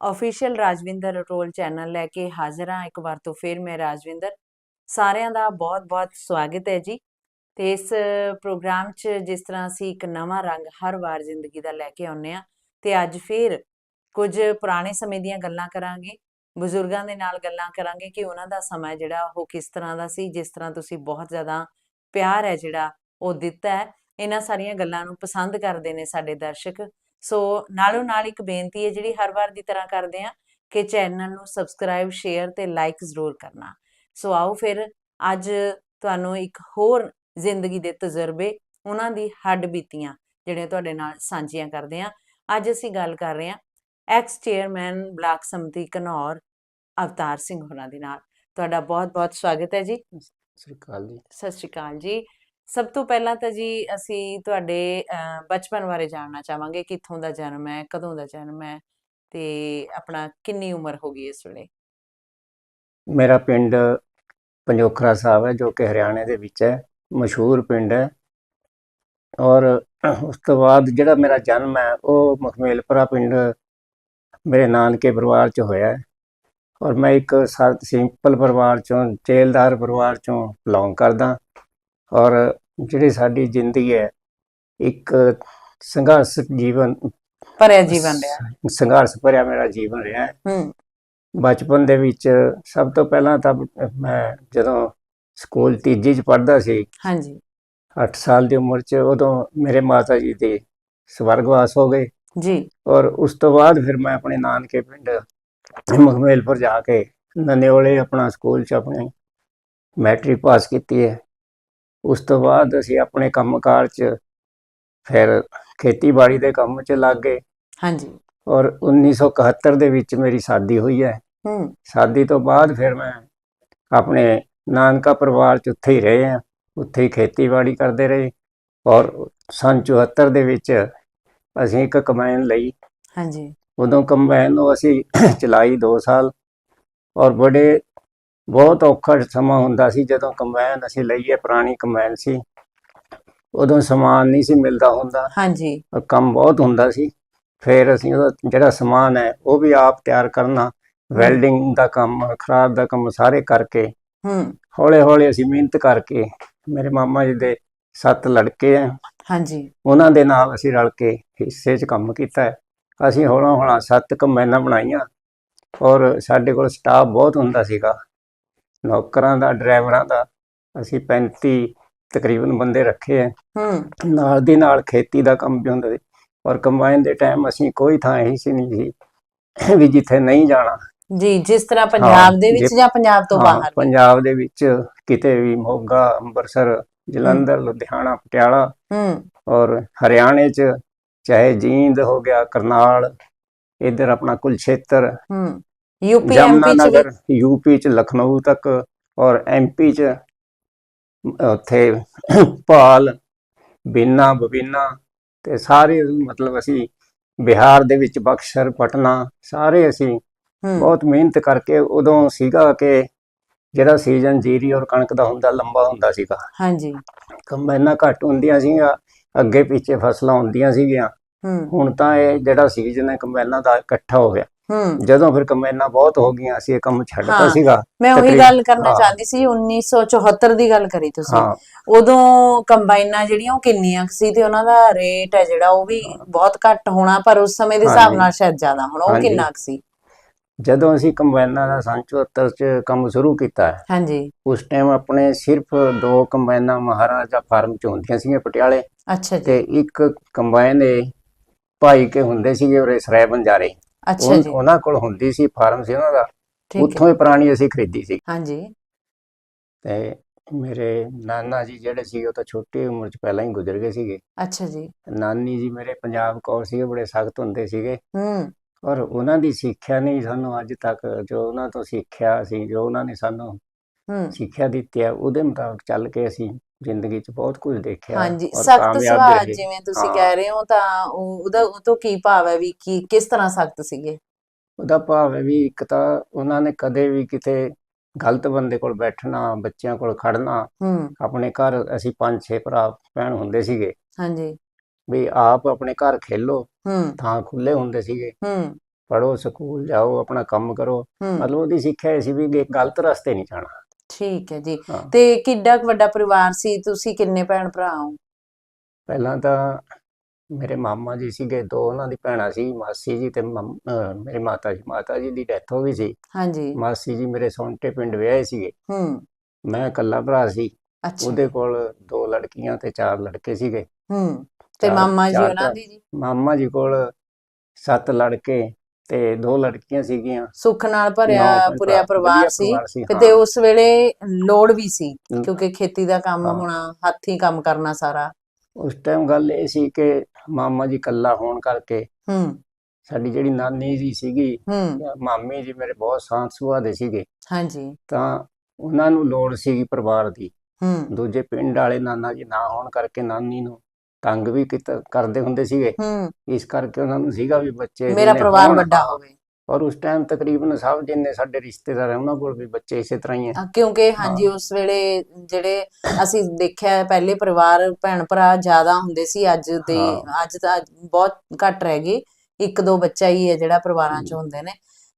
Official Rajwinder role channel ਲੈ ਕੇ ਹਾਜ਼ਰ ਹਾਂ ਇੱਕ ਵਾਰ ਤੋਂ ਫਿਰ ਮੈਂ ਰਾਜਵਿੰਦਰ। ਸਾਰਿਆਂ ਦਾ ਬਹੁਤ-ਬਹੁਤ ਸਵਾਗਤ ਹੈ ਜੀ। ਤੇ ਇਸ ਪ੍ਰੋਗਰਾਮ 'ਚ ਜਿਸ ਤਰ੍ਹਾਂ ਅਸੀਂ ਇੱਕ ਨਵਾਂ ਰੰਗ ਹਰ ਵਾਰ ਜ਼ਿੰਦਗੀ ਦਾ ਲੈ ਕੇ ਆਉਂਦੇ ਆ ਤੇ ਅੱਜ ਫਿਰ ਕੁਝ ਪੁਰਾਣੇ ਸਮੇਂ ਦੀਆਂ ਗੱਲਾਂ ਕਰਾਂਗੇ, ਬਜ਼ੁਰਗਾਂ ਦੇ ਨਾਲ ਗੱਲਾਂ ਕਰਾਂਗੇ ਕਿ ਉਹਨਾਂ ਦਾ ਸਮਾਂ ਜਿਹੜਾ ਉਹ ਕਿਸ ਤਰ੍ਹਾਂ ਦਾ ਸੀ, ਜਿਸ ਤਰ੍ਹਾਂ ਤੁਸੀਂ ਬਹੁਤ ਜ਼ਿਆਦਾ ਪਿਆਰ ਹੈ ਜਿਹੜਾ ਉਹ ਦਿੱਤਾ ਹੈ। ਇਹਨਾਂ ਸਾਰੀਆਂ ਗੱਲਾਂ ਨੂੰ ਪਸੰਦ ਕਰਦੇ ਨੇ ਸਾਡੇ ਦਰਸ਼ਕ। ਸੋ ਨਾਲੋਂ ਨਾਲ ਇੱਕ ਬੇਨਤੀ ਹੈ ਜਿਹੜੀ ਹਰ ਵਾਰ ਦੀ ਤਰ੍ਹਾਂ ਕਰਦੇ ਆ ਕਿ ਚੈਨਲ ਨੂੰ ਸਬਸਕ੍ਰਾਈਬ ਸ਼ੇਅਰ ਤੇ ਲਾਈਕ ਜ਼ਰੂਰ ਕਰਨਾ। ਸੋ ਆਓ ਫਿਰ ਅੱਜ ਤੁਹਾਨੂੰ ਇੱਕ ਹੋਰ ਜ਼ਿੰਦਗੀ ਦੇ ਤਜਰਬੇ ਉਹਨਾਂ ਦੀ ਹੱਡ ਬੀਤੀਆਂ ਜਿਹੜੀਆਂ ਤੁਹਾਡੇ ਨਾਲ ਸਾਂਝੀਆਂ ਕਰਦੇ ਆ ਅੱਜ ਅਸੀਂ ਗੱਲ ਕਰ ਰਹੇ ਹਾਂ ਐਕਸ ਚੇਅਰਮੈਨ ਬਲਾਕ ਸੰਮਤੀ ਘਨੌਰ ਅਵਤਾਰ ਸਿੰਘ ਹੋਰਾਂ ਦੇ ਨਾਲ। ਤੁਹਾਡਾ ਬਹੁਤ-ਬਹੁਤ ਸਵਾਗਤ ਹੈ ਜੀ। ਸ੍ਰੀ ਅਕਾਲ ਜੀ। ਸਤਿ ਸ਼੍ਰੀ ਅਕਾਲ ਜੀ। ਸਭ ਤੋਂ ਪਹਿਲਾਂ ਤਾਂ ਜੀ ਅਸੀਂ ਤੁਹਾਡੇ ਬਚਪਨ ਬਾਰੇ ਜਾਣਨਾ ਚਾਹਾਂਗੇ, ਕਿੱਥੋਂ ਦਾ ਜਨਮ ਹੈ, ਕਦੋਂ ਦਾ ਜਨਮ ਹੈ ਤੇ ਆਪਣਾ ਕਿੰਨੀ ਉਮਰ ਹੋ ਗਈ ਇਸ ਵੇਲੇ? ਮੇਰਾ ਪਿੰਡ ਪੰਜੋਖਰਾ ਸਾਹਿਬ ਹੈ, ਜੋ ਕਿ ਹਰਿਆਣੇ ਦੇ ਵਿੱਚ ਹੈ, ਮਸ਼ਹੂਰ ਪਿੰਡ ਹੈ। ਔਰ ਉਸ ਤੋਂ ਬਾਅਦ ਜਿਹੜਾ ਮੇਰਾ ਜਨਮ ਹੈ, ਉਹ ਮਖਮੇਲਪੁਰਾ ਪਿੰਡ ਮੇਰੇ ਨਾਨਕੇ ਪਰਿਵਾਰ ਚ ਹੋਇਆ ਹੈ। ਔਰ ਮੈਂ ਇੱਕ ਸਿੰਪਲ ਪਰਿਵਾਰ ਚੋਂ, ਜੇਲਦਾਰ ਪਰਿਵਾਰ ਚੋਂ ਬਿਲੋਂਗ ਕਰਦਾ। ਔਰ ਜਿਹੜੀ ਸਾਡੀ ਜ਼ਿੰਦਗੀ ਹੈ ਇੱਕ ਸੰਘਰਸ਼ ਜੀਵਨ ਭਰਿਆ ਜੀਵਨ ਰਿਹਾ। ਸੰਘਰਸ਼ ਭਰਿਆ ਮੇਰਾ ਜੀਵਨ ਰਿਹਾ। ਹੈ। ਬਚਪਨ ਦੇ ਵਿੱਚ ਸਭ ਤੋਂ ਪਹਿਲਾਂ ਤਾਂ ਮੈਂ ਜਦੋਂ ਸਕੂਲ ਤੀਜੀ ਚ ਪੜ੍ਹਦਾ ਸੀ ਹਾਂਜੀ। 8 ਸਾਲ ਦੀ ਉਮਰ ਚ ਉਦੋਂ ਮੇਰੇ ਮਾਤਾ ਜੀ ਦੇ ਸਵਰਗਵਾਸ ਹੋ ਗਏ। ਜੀ। ਔਰ ਉਸ ਤੋਂ ਬਾਅਦ ਫਿਰ ਮੈਂ ਆਪਣੇ ਨਾਨਕੇ ਪਿੰਡ ਮਖਮੇਲਪੁਰ ਜਾ ਕੇ ਨਨਿਓਲੇ ਆਪਣਾ ਸਕੂਲ ਚ ਆਪਣੇ ਮੈਟ੍ਰਿਕ ਪਾਸ ਕੀਤੀ ਹੈ। ਉਸ ਤੋਂ ਬਾਅਦ ਅਸੀਂ ਆਪਣੇ ਕੰਮਕਾਰ ਚ ਫਿਰ ਖੇਤੀਬਾੜੀ ਦੇ ਕੰਮ ਚ ਲੱਗ ਗਏ। ਹਾਂਜੀ। ਔਰ 1971 ਦੇ ਵਿੱਚ ਮੇਰੀ ਸ਼ਾਦੀ ਹੋਈ ਹੈ। ਹੂੰ। ਸ਼ਾਦੀ ਤੋਂ ਬਾਅਦ ਫਿਰ ਮੈਂ ਆਪਣੇ ਨਾਨਕਾ ਪਰਿਵਾਰ ਚ ਉੱਥੇ ਹੀ ਰਹੇ ਆ ਉੱਥੇ ਹੀ ਖੇਤੀਬਾੜੀ ਕਰਦੇ ਰਹੇ। ਔਰ ਸੰਨ 74 ਦੇ ਵਿੱਚ ਅਸੀਂ ਇੱਕ ਕੰਬਾਈਨ ਲਈ। ਹਾਂਜੀ। ਉਦੋਂ ਕੰਬਾਈਨ ਨੂੰ ਅਸੀਂ ਚਲਾਈ 2 ਸਾਲ। ਔਰ ਬੜੇ ਬਹੁਤ ਔਖਾ ਸਮਾਂ ਹੁੰਦਾ ਸੀ ਜਦੋਂ ਕੰਬਾਈਨ ਅਸੀਂ ਲਈਏ ਪੁਰਾਣੀ ਕੰਬਾਈਨ ਸੀ। ਉਦੋਂ ਸਮਾਨ ਨਹੀਂ ਸੀ ਮਿਲਦਾ ਹੁੰਦਾ। ਹਾਂਜੀ। ਕੰਮ ਬਹੁਤ ਹੁੰਦਾ ਸੀ। ਫਿਰ ਅਸੀਂ ਉਹਦਾ ਜਿਹੜਾ ਸਮਾਨ ਹੈ ਉਹ ਵੀ ਆਪ ਤਿਆਰ ਕਰਨਾ ਵੈਲਡਿੰਗ ਦਾ ਕੰਮ ਖਰਾਬ ਦਾ ਕੰਮ ਸਾਰੇ ਕਰਕੇ। ਹੂੰ। ਹੌਲੇ ਹੌਲੇ ਅਸੀਂ ਮਿਹਨਤ ਕਰਕੇ ਮੇਰੇ ਮਾਮਾ ਜੀ ਦੇ ਸੱਤ ਲੜਕੇ ਆ ਹਾਂਜੀ। ਉਹਨਾਂ ਦੇ ਨਾਲ ਅਸੀਂ ਰਲ ਕੇ ਹਿੱਸੇ 'ਚ ਕੰਮ ਕੀਤਾ ਹੈ। ਅਸੀਂ ਹੌਲਾ ਹੌਲਾ ਸੱਤ ਕੰਬਾਈਨਾਂ ਬਣਾਈਆਂ। ਔਰ ਸਾਡੇ ਕੋਲ ਸਟਾਫ ਬਹੁਤ ਹੁੰਦਾ ਸੀਗਾ। ਨੌਕਰਾਂ ਦਾ ਡਰਾਈਵਰਾਂ ਦਾ ਅਸੀਂ 35 ਤਕਰੀਬਨ ਬੰਦੇ ਰੱਖੇ ਆ। ਹੂੰ। ਨਾਲ ਦੀ ਨਾਲ ਖੇਤੀ ਦਾ ਕੰਮ ਵੀ ਹੁੰਦਾ ਸੀ। ਔਰ ਕੰਬਾਈਨ ਦੇ ਟਾਈਮ ਅਸੀਂ ਕੋਈ ਥਾਂ ਇਹੀ ਸੀ ਨਹੀਂ ਸੀ ਵੀ ਜਿੱਥੇ ਨਹੀਂ ਜਾਣਾ। ਜੀ ਜਿਸ ਤਰ੍ਹਾਂ ਪੰਜਾਬ ਦੇ ਵਿੱਚ ਜੇ- ਪੰਜਾਬ ਤੋਂ ਬਾਹਰ? ਪੰਜਾਬ ਦੇ ਵਿੱਚ ਕਿਤੇ ਵੀ ਮੋਗਾ ਅੰਮ੍ਰਿਤਸਰ ਜਲੰਧਰ ਲੁਧਿਆਣਾ ਪਟਿਆਲਾ ਹੂੰ। ਔਰ ਹਰਿਆਣੇ 'ਚ ਚਾਹੇ ਜੀਂਦ ਹੋ ਗਿਆ ਕਰਨਾਲ ਇਧਰ ਆਪਣਾ ਕੁਲਛੇਤਰ ਹੂੰ। ਯੂਪੀ ਐਮਪੀ ਚ ਵੀ ਯੂਪੀ 'ਚ ਲਖਨਊ ਤੱਕ ਔਰ ਐਮਪੀ 'ਚ ਉੱਥੇ ਭਾਲ ਬਿਨਾ ਬਬੀਨਾ ਤੇ ਸਾਰੇ ਮਤਲਬ ਅਸੀਂ ਬਿਹਾਰ ਦੇ ਵਿੱਚ ਬਕਸਰ ਪਟਨਾ ਸਾਰੇ ਅਸੀਂ ਹੂੰ। ਬਹੁਤ ਮਿਹਨਤ ਕਰਕੇ ਉਦੋਂ ਸੀਗਾ ਕਿ ਜਿਹੜਾ ਸੀਜ਼ਨ ਜੀਰੀ ਔਰ ਕਣਕ ਦਾ ਹੁੰਦਾ ਲੰਬਾ ਹੁੰਦਾ ਸੀਗਾ। ਹਾਂਜੀ। ਕੰਬਾਈਨਾਂ ਘੱਟ ਹੁੰਦੀਆਂ ਸੀਗੀਆਂ ਅੱਗੇ ਪਿੱਛੇ ਫਸਲਾਂ ਹੁੰਦੀਆਂ ਸੀਗੀਆਂ। ਹੂੰ। ਹੁਣ ਤਾਂ ਇਹ ਜਿਹੜਾ ਸੀਜ਼ਨ ਹੈ ਕੰਬਾਈਨਾਂ ਦਾ ਇਕੱਠਾ ਹੋ ਗਿਆ। ਹੂੰ ਜਦੋਂ ਫਿਰ ਕੰਬਾਈਨਾਂ ਬਹੁਤ ਹੋ ਗਈਆਂ ਅਸੀਂ ਇਹ ਕੰਮ ਛੱਡਤਾ ਹਾਂ। ਸੀਗਾ ਮੈਂ ਉਹੀ ਤਕਰੀਬਨ- ਗੱਲ ਕਰਨਾ ਹਾਂ। ਚਾਹੁੰਦੀ ਸੀ 1974 ਦੀ ਗੱਲ ਕਰੀ ਤੁਸੀਂ ਹਾਂ ਉਦੋਂ ਕੰਬਾਈਨਾਂ ਜਿਹੜੀਆਂ ਉਹ ਕਿੰਨੀਆਂ ਕੁ ਸੀ ਤੇ ਉਹਨਾਂ ਦਾ ਰੇਟ ਹੈ ਜਿਹੜਾ ਉਹ ਵੀ ਬਹੁਤ ਘੱਟ ਹੋਣਾ ਪਰ ਉਸ ਸਮੇਂ ਦੇ ਹਿਸਾਬ ਹਾਂਜੀ। ਨਾਲ ਸ਼ਾਇਦ ਜ਼ਿਆਦਾ ਹੋਣਾ ਉਹ ਹਾਂਜੀ। ਕਿੰਨਾ ਕੁ ਸੀ ਜਦੋਂ ਅਸੀਂ ਕੰਬਾਈਨਾਂ ਦਾ ਸੰਨ 74 ਚ ਕੰਮ ਸ਼ੁਰੂ ਕੀਤਾ ਹਾਂਜੀ ਉਸ ਟਾਈਮ ਆਪਣੇ ਸਿਰਫ ਦੋ ਕੰਬਾਈਨਾਂ ਮਹਾਰਾਜਾ ਫਾਰਮ ਚ ਹੁੰਦੀਆਂ ਸੀਗੀਆਂ ਪਟਿਆਲੇ ਅੱਛਾ ਜੀ ਤੇ ਇੱਕ ਕੰਬਾਈਨ ਇਹ ਭਾਈ ਕੇ ਹੁੰਦੇ ਸੀਗੇ ਉਰੇ ਸਰਾਏ ਬੰਜਾਰੇ ਅੱਛਾ ਜੀ। ਉਹਨਾਂ ਕੋਲ ਹੁੰਦੀ ਸੀ ਫਾਰਮ ਸੀ ਉਹਨਾਂ ਦਾ। ਉੱਥੋਂ ਹੀ ਪੁਰਾਣੀ ਅਸੀਂ ਖਰੀਦੀ ਸੀ। ਹਾਂਜੀ। ਤੇ ਮੇਰੇ ਨਾਨਾ ਜੀ ਜਿਹੜੇ ਸੀ ਉਹ ਤਾਂ ਛੋਟੀ ਉਮਰ ਚ ਪਹਿਲਾਂ ਹੀ ਗੁਜ਼ਰ ਗਏ ਸੀਗੇ। ਅੱਛਾ ਜੀ। ਨਾਨੀ ਜੀ ਮੇਰੇ ਪੰਜਾਬ ਕੌਰ ਸੀਗੇ ਬੜੇ ਸਖਤ ਹੁੰਦੇ ਸੀਗੇ। ਹੂੰ। ਔਰ ਉਹਨਾਂ ਦੀ ਸਿੱਖਿਆ ਨੇ ਸਾਨੂੰ ਅੱਜ ਤੱਕ ਜੋ ਉਹਨਾਂ ਤੋਂ ਸਿੱਖਿਆ ਸੀ ਜੋ ਉਹਨਾਂ ਨੇ ਸਾਨੂੰ ਹੂੰ। ਸਿੱਖਿਆ ਦਿੱਤੀ ਹੈ ਉਹਦੇ ਮੁਤਾਬਕ ਚੱਲ ਕੇ ਅਸੀਂ ਜ਼ਿੰਦਗੀ 'ਚ ਬਹੁਤ ਕੁਝ ਦੇਖਿਆ ਹਾਂਜੀ ਔਰ ਸਖਤ ਕਾਮਯਾਬ ਸੁਭਾਅ ਰਹੇ। ਜਿਵੇਂ ਤੁਸੀਂ ਹਾਂ। ਕਹਿ ਰਹੇ ਹੋ ਤਾਂ ਉਹ- ਉਹਦਾ ਉਹ ਤੋਂ ਕੀ ਭਾਵ ਹੈ ਵੀ ਕੀ ਕਿਸ ਤਰ੍ਹਾਂ ਸਖਤ ਸੀਗੇ? ਉਹਦਾ ਭਾਵ ਹੈ ਵੀ ਇੱਕ ਤਾਂ ਉਹਨਾਂ ਨੇ ਕਦੇ ਵੀ ਕਿਤੇ ਗਲਤ ਬੰਦੇ ਕੋਲ ਬੈਠਣਾ ਬੱਚਿਆਂ ਕੋਲ ਖੜਨਾ ਹੂੰ। ਆਪਣੇ ਘਰ ਅਸੀਂ ਪੰਜ ਛੇ ਭਰਾ ਭੈਣ ਹੁੰਦੇ ਸੀਗੇ। ਹਾਂਜੀ। ਵੀ ਆਪ ਆਪਣੇ ਘਰ ਖੇਲੋ ਹੂੰ। ਥਾਂ ਖੁੱਲੇ ਹੁੰਦੇ ਸੀਗੇ। ਹੂੰ। ਪੜੋ ਸਕੂਲ ਜਾਓ ਆਪਣਾ ਕੰਮ ਕਰੋ। ਹੂੰ। ਮਤਲਬ ਉਹਦੀ ਸਿੱਖਿਆ ਇਹ ਸੀ ਵੀ ਕਿ ਗਲਤ ਰਸਤੇ ਨਹੀਂ ਜਾਣਾ। ਠੀਕ ਹੈ ਜੀ। ਹਾਂ। ਤੇ ਕਿੱਡਾ ਕੁ ਵੱਡਾ ਪਰਿਵਾਰ ਸੀ? ਤੁਸੀਂ ਕਿੰਨੇ ਭੈਣ ਭਰਾ ਹੋ? ਪਹਿਲਾਂ ਤਾਂ ਮੇਰੇ ਮਾਮਾ ਜੀ ਸੀਗੇ ਦੋ ਉਹਨਾਂ ਦੀ ਭੈਣਾਂ ਸੀ ਮਾਸੀ ਜੀ ਤੇ ਮੰਮ- ਅਹ ਮੇਰੀ ਮਾਤਾ ਜੀ। ਮਾਤਾ ਜੀ ਦੀ ਡੈਥ ਹੋ ਗਈ ਸੀ। ਹਾਂਜੀ। ਮਾਸੀ ਜੀ ਮੇਰੇ ਸੌਂਟੇ ਪਿੰਡ ਵਿਆਹੇ ਸੀਗੇ। ਹੂੰ। ਮੈਂ ਇਕੱਲਾ ਭਰਾ ਸੀ। ਅੱਛਾ। ਉਹਦੇ ਕੋਲ ਦੋ ਲੜਕੀਆਂ ਤੇ ਚਾਰ ਲੜਕੇ ਸੀਗੇ। ਹੂੰ। ਤੇ ਚਾਰ- ਮਾਮਾ ਜੀ ਚਾਰ ਉਹਨਾਂ ਭਰਾ। ਦੀ ਜੀ? ਮਾਮਾ ਜੀ ਕੋਲ ਸੱਤ ਲੜਕੇ ਤੇ ਦੋ ਲੜਕੀਆਂ ਸੀਗੀਆਂ। ਸੁੱਖ ਨਾਲ ਭਰਿਆ ਪੁਰਿਆ ਪਰਿਵਾਰ ਵਧੀਆ ਸੀ ਪਰਿਵਾਰ ਸੀ ਹਾਂ। ਉਸ ਵੇਲੇ ਲੋੜ ਵੀ ਸੀ ਹਮ, ਕਿਉਂਕਿ ਖੇਤੀ ਦਾ ਕੰਮ ਹਾਂ। ਹੋਣਾ ਹੱਥੀਂ ਕੰਮ ਕਰਨਾ ਸਾਰਾ। ਉਸ ਟਾਈਮ ਗੱਲ ਇਹ ਸੀ ਕਿ ਮਾਮਾ ਜੀ ਇਕੱਲਾ ਹੋਣ ਕਰਕੇ ਹੂੰ। ਸਾਡੀ ਜਿਹੜੀ ਨਾਨੀ ਜੀ ਸੀਗੀ ਹੂੰ। ਮਾਮੀ ਜੀ ਮੇਰੇ ਬਹੁਤ ਸ਼ਾਂਤ ਸੁਭਾਅ ਦੇ ਸੀਗੇ। ਹਾਂਜੀ। ਤਾਂ ਉਹਨਾਂ ਨੂੰ ਲੋੜ ਸੀਗੀ ਪਰਿਵਾਰ ਦੀ। ਹੂੰ। ਦੂਜੇ ਪਿੰਡ ਵਾਲੇ ਨਾਨਾ ਜੀ ਨਾ ਹੋਣ ਕਰਕੇ ਨਾਨੀ ਨੂੰ ਤੰਗ ਵੀ ਕੀਤਾ ਕਰਦੇ ਹੁੰਦੇ ਸੀਗੇ। ਹੂੰ। ਇਸ ਕਰਕੇ ਉਹਨਾਂ ਨੂੰ ਸੀਗਾ ਵੀ ਬੱਚੇ ਮੇਰਾ ਪਰਿਵਾਰ ਹੋਣ, ਵੱਡਾ ਹਾਂ। ਹੋਵੇ। ਔਰ ਉਸ ਟਾਈਮ ਤਕਰੀਬਨ ਸਭ ਜਿੰਨੇ ਸਾਡੇ ਰਿਸ਼ਤੇਦਾਰ ਆ ਉਹਨਾਂ ਕੋਲ ਵੀ ਬੱਚੇ ਇਸੇ ਤਰ੍ਹਾਂ ਹੀ ਆ ਅ, ਕਿਉਂਕਿ ਹਾਂਜੀ ਉਸ ਵੇਲੇ ਜਿਹੜੇ ਅਸੀਂ ਦੇਖਿਆ ਹੈ, ਪਹਿਲੇ ਪਰਿਵਾਰ ਭੈਣ ਭਰਾ ਜ਼ਿਆਦਾ ਹੁੰਦੇ ਸੀ। ਅੱਜ ਦੇ ਹਾਂ। ਅੱਜ ਤਾਂ ਬਹੁਤ ਘੱਟ ਰਹਿ ਗਏ। ਇੱਕ ਦੋ ਬੱਚਾ ਹੀ ਹੈ ਜਿਹੜਾ ਪਰਿਵਾਰਾਂ 'ਚ ਹਮ। ਹੁੰਦੇ ਨੇ।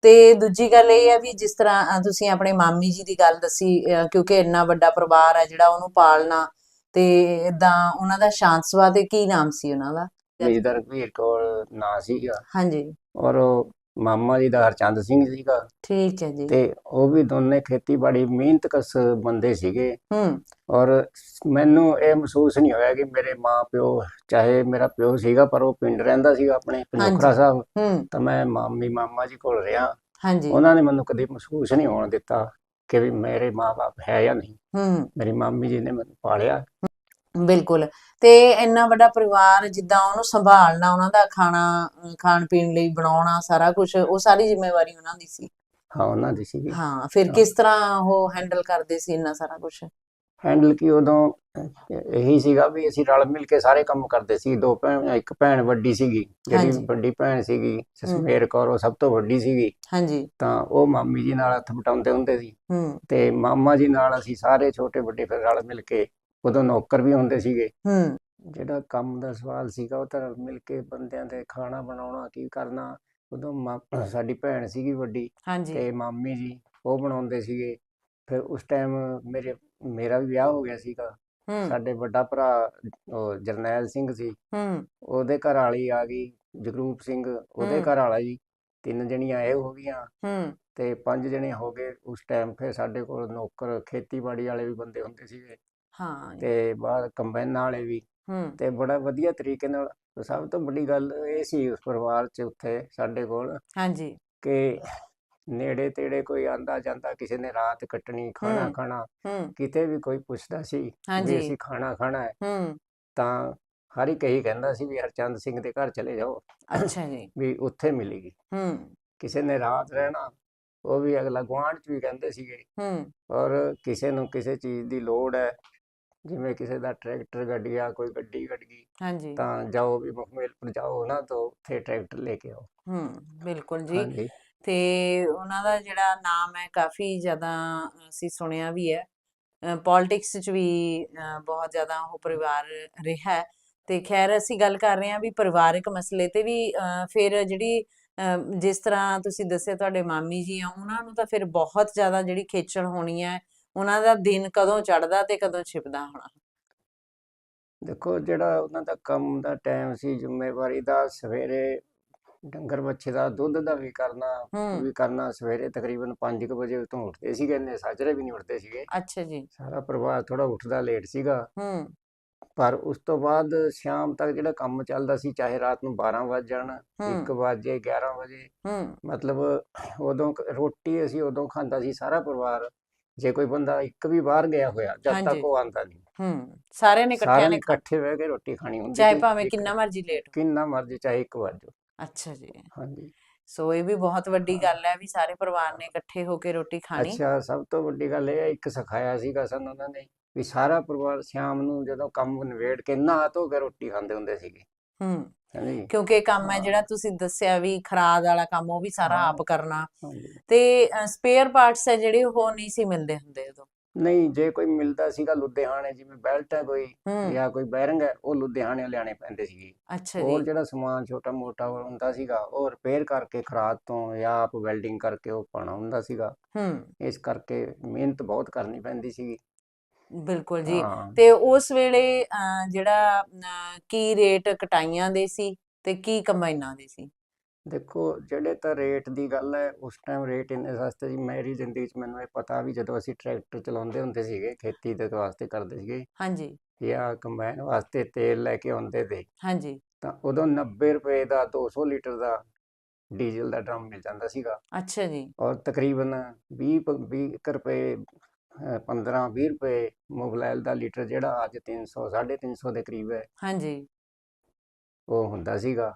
ਤੇ ਦੂਜੀ ਗੱਲ ਇਹ ਹੈ ਵੀ ਜਿਸ ਤਰ੍ਹਾਂ ਅ, ਤੁਸੀਂ ਆਪਣੇ ਮਾਮੀ ਜੀ ਦੀ ਗੱਲ ਦੱਸੀ ਅ, ਕਿਉਂਕਿ ਇੰਨਾ ਵੱਡਾ ਪਰਿਵਾਰ ਹੈ ਜਿਹੜਾ ਉਹਨੂੰ ਪਾਲਣਾ ਤੇ ਇਦਾਂ ਉਹਨਾਂ ਦਾ ਸ਼ਾਂਤ ਸੁਭਾਅ ਤੇ ਕੀ ਨਾਮ ਸੀ ਉਹਨਾਂ ਦਾ? ਮੇਜਰ ਵੀਰ ਕੋਲ ਨਾਂ ਸੀਗਾ। ਹਾਂਜੀ। ਔਰ ਉਹ ਮਾਮਾ ਜੀ ਦਾ ਹਰਚੰਦ ਸਿੰਘ ਸੀਗਾ। ਠੀਕ ਹੈ ਜੀ। ਤੇ ਉਹ ਵੀ ਦੋਨੇ ਖੇਤੀਬਾੜੀ ਮਿਹਨਤਕਸ਼ ਬੰਦੇ ਸੀਗੇ। ਹੂੰ। ਔਰ ਮੈਨੂੰ ਇਹ ਮਹਿਸੂਸ ਨਹੀਂ ਹੋਇਆ ਕਿ ਮੇਰੇ ਮਾਂ ਪਿਓ ਚਾਹੇ ਮੇਰਾ ਪਿਓ ਸੀਗਾ ਪਰ ਉਹ ਪਿੰਡ ਰਹਿੰਦਾ ਸੀਗਾ ਆਪਣੇ ਪੰਜੋਖਰਾ ਸਾਹਿਬ। ਹੂੰ। ਤਾਂ ਮੈਂ ਮਾਮੀ ਮਾਮਾ ਜੀ ਕੋਲ ਰਿਹਾ। ਹਾਂਜੀ। ਉਹਨਾਂ ਨੇ ਮੈਨੂੰ ਕਦੇ ਮਹਿਸੂਸ ਨਹੀਂ ਹੋਣ ਦਿੱਤਾ। ਕਿ ਵੀ ਮੇਰੇ ਮਾਂ-ਬਾਪ ਹੈ ਜਾਂ ਨਹੀਂ। ਹੂੰ। ਮੇਰੀ ਮਾਮੀ ਜੀ ਨੇ ਮੈਨੂੰ ਪਾਲਿਆ। ਬਿਲਕੁਲ। ਤੇ ਇੰਨਾ ਵੱਡਾ ਪਰਿਵਾਰ ਜਿੱਦਾਂ ਉਹਨੂੰ ਸੰਭਾਲਣਾ ਉਹਨਾਂ ਦਾ ਖਾਣਾ ਖਾਣ ਪੀਣ ਲਈ ਬਣਾਉਣਾ ਸਾਰਾ ਕੁਝ ਉਹ ਸਾਰੀ ਜ਼ਿੰਮੇਵਾਰੀ ਉਹਨਾਂ ਦੀ ਸੀ। ਹਾਂ ਉਹਨਾਂ ਦੀ ਸੀਗੀ। ਹਾਂ ਫਿਰ। ਕਿਸ ਤਰ੍ਹਾਂ ਉਹ ਹੈਂਡਲ ਕਰਦੇ ਸੀ ਇੰਨਾ ਸਾਰਾ ਕੁਝ ਹੈਂਡਲ ਕੀ ਉਦੋਂ ਇਹੀ ਸੀਗਾ ਵੀ ਅਸੀਂ ਰਲ ਮਿਲ ਕੇ ਸਾਰੇ ਕੰਮ ਕਰਦੇ ਸੀ। ਦੋ ਭੈਣ ਇੱਕ ਭੈਣ ਵੱਡੀ ਸੀਗੀ। ਜਿਹੜੀ ਵੱਡੀ ਭੈਣ ਸੀਗੀ ਜਸਮੇਰ ਕੌਰ ਉਹ ਸਭ ਤੋਂ ਵੱਡੀ ਸੀਗੀ। ਹਾਂਜੀ। ਤਾਂ ਉਹ ਮਾਮੀ ਜੀ ਨਾਲ ਹੱਥ ਵਟਾਉਂਦੇ ਹੁੰਦੇ ਸੀ। ਤੇ ਮਾਮਾ ਜੀ ਨਾਲ ਅਸੀਂ ਸਾਰੇ ਛੋਟੇ ਵੱਡੇ ਫਿਰ ਰਲ ਮਿਲ ਕੇ ਉਦੋਂ ਨੌਕਰ ਵੀ ਹੁੰਦੇ ਸੀਗੇ। ਹੂੰ। ਜਿਹੜਾ ਕੰਮ ਦਾ ਸਵਾਲ ਸੀਗਾ ਉਹ ਤਾਂ ਮਿਲ ਕੇ ਬੰਦਿਆਂ ਦੇ ਖਾਣਾ ਬਣਾਉਣਾ ਕੀ ਕਰਨਾ ਉਦੋਂ ਸਾਡੀ ਭੈਣ ਸੀਗੀ ਵੱਡੀ ਤੇ ਮਾਮੀ ਜੀ ਉਹ ਬਣਾਉਂਦੇ ਸੀਗੇ। ਫਿਰ ਉਸ ਟਾਈਮ ਮੇਰੇ ਮੇਰਾ ਵੀ ਵਿਆਹ ਹੋ ਗਿਆ ਸੀਗਾ। ਸਾਡੇ ਵੱਡਾ ਭਰਾ ਉਹ ਜਰਨੈਲ ਸਿੰਘ ਸੀ। ਹੂੰ। ਉਹਦੇ ਘਰ ਵਾਲੀ ਆ ਗਈ ਜਗਰੂਪ ਸਿੰਘ ਉਹਦੇ। ਘਰ ਵਾਲਾ ਜੀ। ਤਿੰਨ ਜਣੀਆਂ ਇਹ ਹੋ ਗਈਆਂ। ਹੂੰ। ਤੇ ਪੰਜ ਜਣੇ ਹੋ ਗਏ। ਉਸ ਟਾਈਮ ਫਿਰ ਸਾਡੇ ਕੋਲ ਨੌਕਰ ਖੇਤੀਬਾੜੀ ਵਾਲੇ ਵੀ ਬੰਦੇ ਹੁੰਦੇ ਸੀਗੇ। ਹਾਂ। ਤੇ ਬਾਹਰ ਕੰਬਾਈਨਾਂ ਵਾਲੇ ਵੀ। ਹੂੰ। ਤੇ ਬੜਾ ਵਧੀਆ ਤਰੀਕੇ ਨਾਲ ਸਭ ਤੋਂ ਵੱਡੀ ਗੱਲ ਇਹ ਸੀ ਉਸ ਪਰਿਵਾਰ 'ਚ ਉੱਥੇ ਸਾਡੇ ਕੋਲ ਹਾਂਜੀ। ਕਿ ਨੇੜੇ ਤੇੜੇ ਕੋਈ ਆਂਦਾ ਜਾਂਦਾ ਕਿਸੇ ਨੇ ਰਾਤ ਕੱਟਣੀ ਖਾਣਾ। ਖਾਣਾ ਹੂੰ। ਕਿਤੇ ਵੀ ਕੋਈ ਪੁੱਛਦਾ ਸੀ ਵੀ ਅਸੀਂ ਖਾਣਾ ਖਾਣਾ ਹੈ ਹੂੰ। ਤਾਂ ਹਰ ਇੱਕ ਕਹਿੰਦਾ ਸੀ ਵੀ ਹਰਚੰਦ ਸਿੰਘ ਦੇ ਘਰ ਚਲੇ ਜਾਓ। ਅੱਛਾ ਜੀ। ਵੀ ਉੱਥੇ ਮਿਲੇਗੀ। ਹੂੰ। ਕਿਸੇ ਨੇ ਰਾਤ ਰਹਿਣਾ ਉਹ ਵੀ ਅਗਲਾ ਗੁਆਂਢ ਚ ਵੀ ਕਹਿੰਦੇ ਸੀਗੇ। ਹੂੰ। ਔਰ ਕਿਸੇ ਨੂੰ ਕਿਸੇ ਚੀਜ਼ ਦੀ ਲੋੜ ਹੈ ਜਿਵੇਂ ਕਿਸੇ ਦਾ ਟਰੈਕਟਰ ਗੱਡ ਗਿਆ ਕੋਈ ਗੱਡੀ ਗੱਡ ਗਈ ਹਾਂਜੀ। ਤਾਂ ਜਾਓ ਵੀ ਮੁਖਮੇਲਪੁਰ ਜਾਓ ਨਾ ਤਾਂ ਉੱਥੇ ਟਰੈਕਟਰ ਲੈ ਕੇ ਆਓ। ਹੂੰ ਬਿਲਕੁਲ ਜੀ। ਹਾਂਜੀ। ਤੇ ਉਹਨਾਂ ਦਾ ਜਿਹੜਾ ਨਾਮ ਹੈ ਕਾਫੀ ਜ਼ਿਆਦਾ ਅਸੀਂ ਸੁਣਿਆ ਵੀ ਹੈ। ਪੋਲਿਟਿਕਸ 'ਚ ਵੀ ਬਹੁਤ ਜ਼ਿਆਦਾ ਉਹ ਪਰਿਵਾਰ ਰਿਹਾ ਹੈ। ਤੇ ਖੈਰ ਅਸੀਂ ਗੱਲ ਕਰ ਰਹੇ ਹਾਂ ਵੀ ਪਰਿਵਾਰਕ ਮਸਲੇ ਤੇ ਵੀ ਫਿਰ ਜਿਹੜੀ ਜਿਸ ਤਰ੍ਹਾਂ ਤੁਸੀਂ ਦੱਸਿਆ ਤੁਹਾਡੇ ਮਾਮੀ ਜੀ ਆ, ਉਹਨਾਂ ਨੂੰ ਤਾਂ ਫਿਰ ਬਹੁਤ ਜ਼ਿਆਦਾ ਜਿਹੜੀ ਖੇਚਲ ਹੋਣੀ ਹੈ, ਉਹਨਾਂ ਦਾ ਦਿਨ ਕਦੋਂ ਚੜਦਾ ਤੇ ਕਦੋਂ ਛਿਪਦਾ ਹੋਣਾ। ਦੇਖੋ, ਜਿਹੜਾ ਉਹਨਾਂ ਦਾ ਕੰਮ ਦਾ ਟਾਈਮ ਸੀ, ਜ਼ਿੰਮੇਵਾਰੀ ਦਾ, ਸਵੇਰੇ ਡੰਗਰ ਬੱਚੇ ਦਾ ਦੁੱਧ ਦਾ ਵੀ ਕਰਨਾ ਹੂੰ। ਵੀ ਕਰਨਾ ਸਵੇਰੇ ਤਕਰੀਬਨ 5 ਵਜੇ ਤੋਂ ਉੱਠਦੇ ਸੀਗੇ ਨੇ ਸਾਜਰੇ ਵੀ ਨਹੀਂ ਉੱਠਦੇ ਸੀਗੇ। ਅੱਛਾ ਜੀ। ਸਾਰਾ ਪਰਿਵਾਰ ਥੋੜਾ ਉੱਠਦਾ ਲੇਟ ਸੀਗਾ। ਹੂੰ। ਪਰ ਉਸ ਤੋਂ ਬਾਅਦ ਸ਼ਾਮ ਤੱਕ ਜਿਹੜਾ ਕੰਮ ਚੱਲਦਾ ਸੀ ਚਾਹੇ ਰਾਤ ਨੂੰ 12 ਵਜ ਜਾਣ ਹੂੰ। 1 ਵਜੇ 11 ਵਜੇ ਹੂੰ। ਮਤਲਬ ਉਦੋਂ ਕ- ਰੋਟੀ ਅਸੀਂ ਉਦੋਂ ਖਾਂਦਾ ਸੀ ਸਾਰਾ ਪਰਿਵਾਰ ਜੇ ਕੋਈ ਬੰਦਾ ਇੱਕ ਵੀ ਬਾਹਰ ਗਿਆ ਹੋਇਆ ਜਦ ਹਾਂਜੀ। ਤੱਕ ਉਹ ਆਂਦਾ ਨਹੀਂ ਹੂੰ ਸਾਰਿਆਂ ਨੇ ਇਕੱਠਿਆਂ ਸਾਰਿਆਂ ਨੇ ਨੇ ਇਕੱਠੇ ਬਹਿ ਕੇ ਰੋਟੀ ਖਾਣੀ ਹੁੰਦੀ ਚਾਹੇ ਸੀ ਭਾਵੇਂ ਇੱਕ- ਕਿੰਨਾ ਮਰਜ਼ੀ ਲੇਟ ਕਿੰਨਾ ਮਰਜ਼ੀ ਚਾਹੇ ਇੱਕ ਵਜੇ ਅੱਛਾ ਜੀ। ਹਾਂਜੀ। ਸੋ ਇਹ ਵੀ ਬਹੁਤ ਵੱਡੀ। ਗੱਲ ਹੈ ਵੀ ਸਾਰੇ ਪਰਿਵਾਰ ਨੇ ਇਕੱਠੇ ਹੋ ਕੇ ਰੋਟੀ ਖਾਣੀ। ਅੱਛਾ ਸਭ ਤੋਂ ਵੱਡੀ ਗੱਲ ਇਹ ਹੈ ਇੱਕ ਸਿਖਾਇਆ ਸੀਗਾ ਸਾਨੂੰ ਉਹਨਾਂ ਨੇ ਵੀ ਸਾਰਾ ਪਰਿਵਾਰ ਸ਼ਾਮ ਨੂੰ ਜਦੋਂ ਕੰਮ ਨਿਬੇੜ ਕੇ ਨਹਾ ਧੋ ਕੇ ਰੋਟੀ ਖਾਂਦੇ ਹੁੰਦੇ ਸੀਗੇ। ਹੂੰ। ਕਿਉਂਕਿ ਇਹ ਕੰਮ ਹੈ। ਜਿਹੜਾ ਤੁਸੀਂ ਦੱਸਿਆ ਵੀ ਖਰਾਦ ਵਾਲਾ ਕੰਮ ਉਹ ਵੀ ਸਾਰਾ। ਆਪ ਕਰਨਾ। ਤੇ ਸਪੇਅਰ ਪਾਰਟਸ ਹੈ ਜਿਹੜੇ ਉਹ ਨਹੀਂ ਸੀ ਮਿਲਦੇ ਹੁੰਦੇ ਉਦੋਂ। ਨਹੀਂ ਜੇ ਕੋਈ ਮਿਲਦਾ ਸੀਗਾ ਲੁਧਿਆਣੇ ਜਿਵੇਂ ਬੈਲਟ ਹੈ ਕੋਈ ਹੂੰ। ਜਾਂ ਕੋਈ ਬੈਰਿੰਗ ਹੈ ਉਹ ਲੁਧਿਆਣੇ ਲਿਆਣੇ ਪੈਂਦੇ ਸੀਗੇ। ਅੱਛਾ ਹੋਰ ਜੀ ਜਿਹੜਾ ਸਮਾਨ ਛੋਟਾ ਮੋਟਾ ਹੁੰਦਾ ਸੀਗਾ ਉਹ ਰਿਪੇਅਰ ਕਰਕੇ ਖਰਾਦ ਤੋਂ ਜਾਂ ਆਪ ਵੈਲਡਿੰਗ ਕਰਕੇ ਉਹ ਪਾਣਾ ਹੁੰਦਾ ਸੀਗਾ। ਹੂੰ। ਇਸ ਕਰਕੇ ਮਿਹਨਤ ਬਹੁਤ ਕਰਨੀ ਪੈਂਦੀ ਸੀਗੀ। ਬਿਲਕੁਲ ਜੀ। ਹਾਂ। ਤੇ ਉਸ ਵੇਲੇ ਅਹ, ਜਿਹੜਾ ਅਹ, ਕੀ ਰੇਟ ਕਟਾਈਆਂ ਦੇ ਸੀ ਤੇ ਕੀ ਕੰਬਾਈਨਾਂ ਦੇ ਸੀ? ਦੇਖੋ ਜਿਹੜੇ ਤਾਂ ਰੇਟ ਦੀ ਗੱਲ ਹੈ ਉਸ ਟਾਈਮ ਰੇਟ ਇੰਨੇ ਸਸਤੇ ਸੀ ਮੇਰੀ ਜ਼ਿੰਦਗੀ 'ਚ ਮੈਨੂੰ ਇਹ ਪਤਾ ਵੀ ਜਦੋਂ ਅਸੀਂ ਟਰੈਕਟਰ ਚਲਾਉਂਦੇ ਹੁੰਦੇ ਸੀਗੇ ਖੇਤੀ ਦੇ ਵਾਸਤੇ ਕਰਦੇ ਸੀਗੇ ਹਾਂਜੀ। ਜਾਂ ਕੰਬਾਈਨ ਵਾਸਤੇ ਤੇਲ ਲੈ ਕੇ ਆਉਂਦੇ ਤੇ ਹਾਂਜੀ। ਤਾਂ ਉਦੋਂ 90 ਰੁਪਏ ਦਾ 200 ਲੀਟਰ ਦਾ ਡੀਜ਼ਲ ਦਾ ਡਰਮ ਮਿਲ ਜਾਂਦਾ ਸੀਗਾ। ਅੱਛਾ ਜੀ। ਔਰ ਤਕਰੀਬਨ 20 ਪ- 20 ਕੁ ਰੁਪਏ 15 20 ਰੁਪਏ ਮੋਬਿਲਾਈਲ ਦਾ ਲੀਟਰ ਜਿਹੜਾ ਅੱਜ 300 350 ਦੇ ਕਰੀਬ ਹੈ। ਹਾਂਜੀ। ਉਹ ਹੁੰਦਾ ਸੀਗਾ।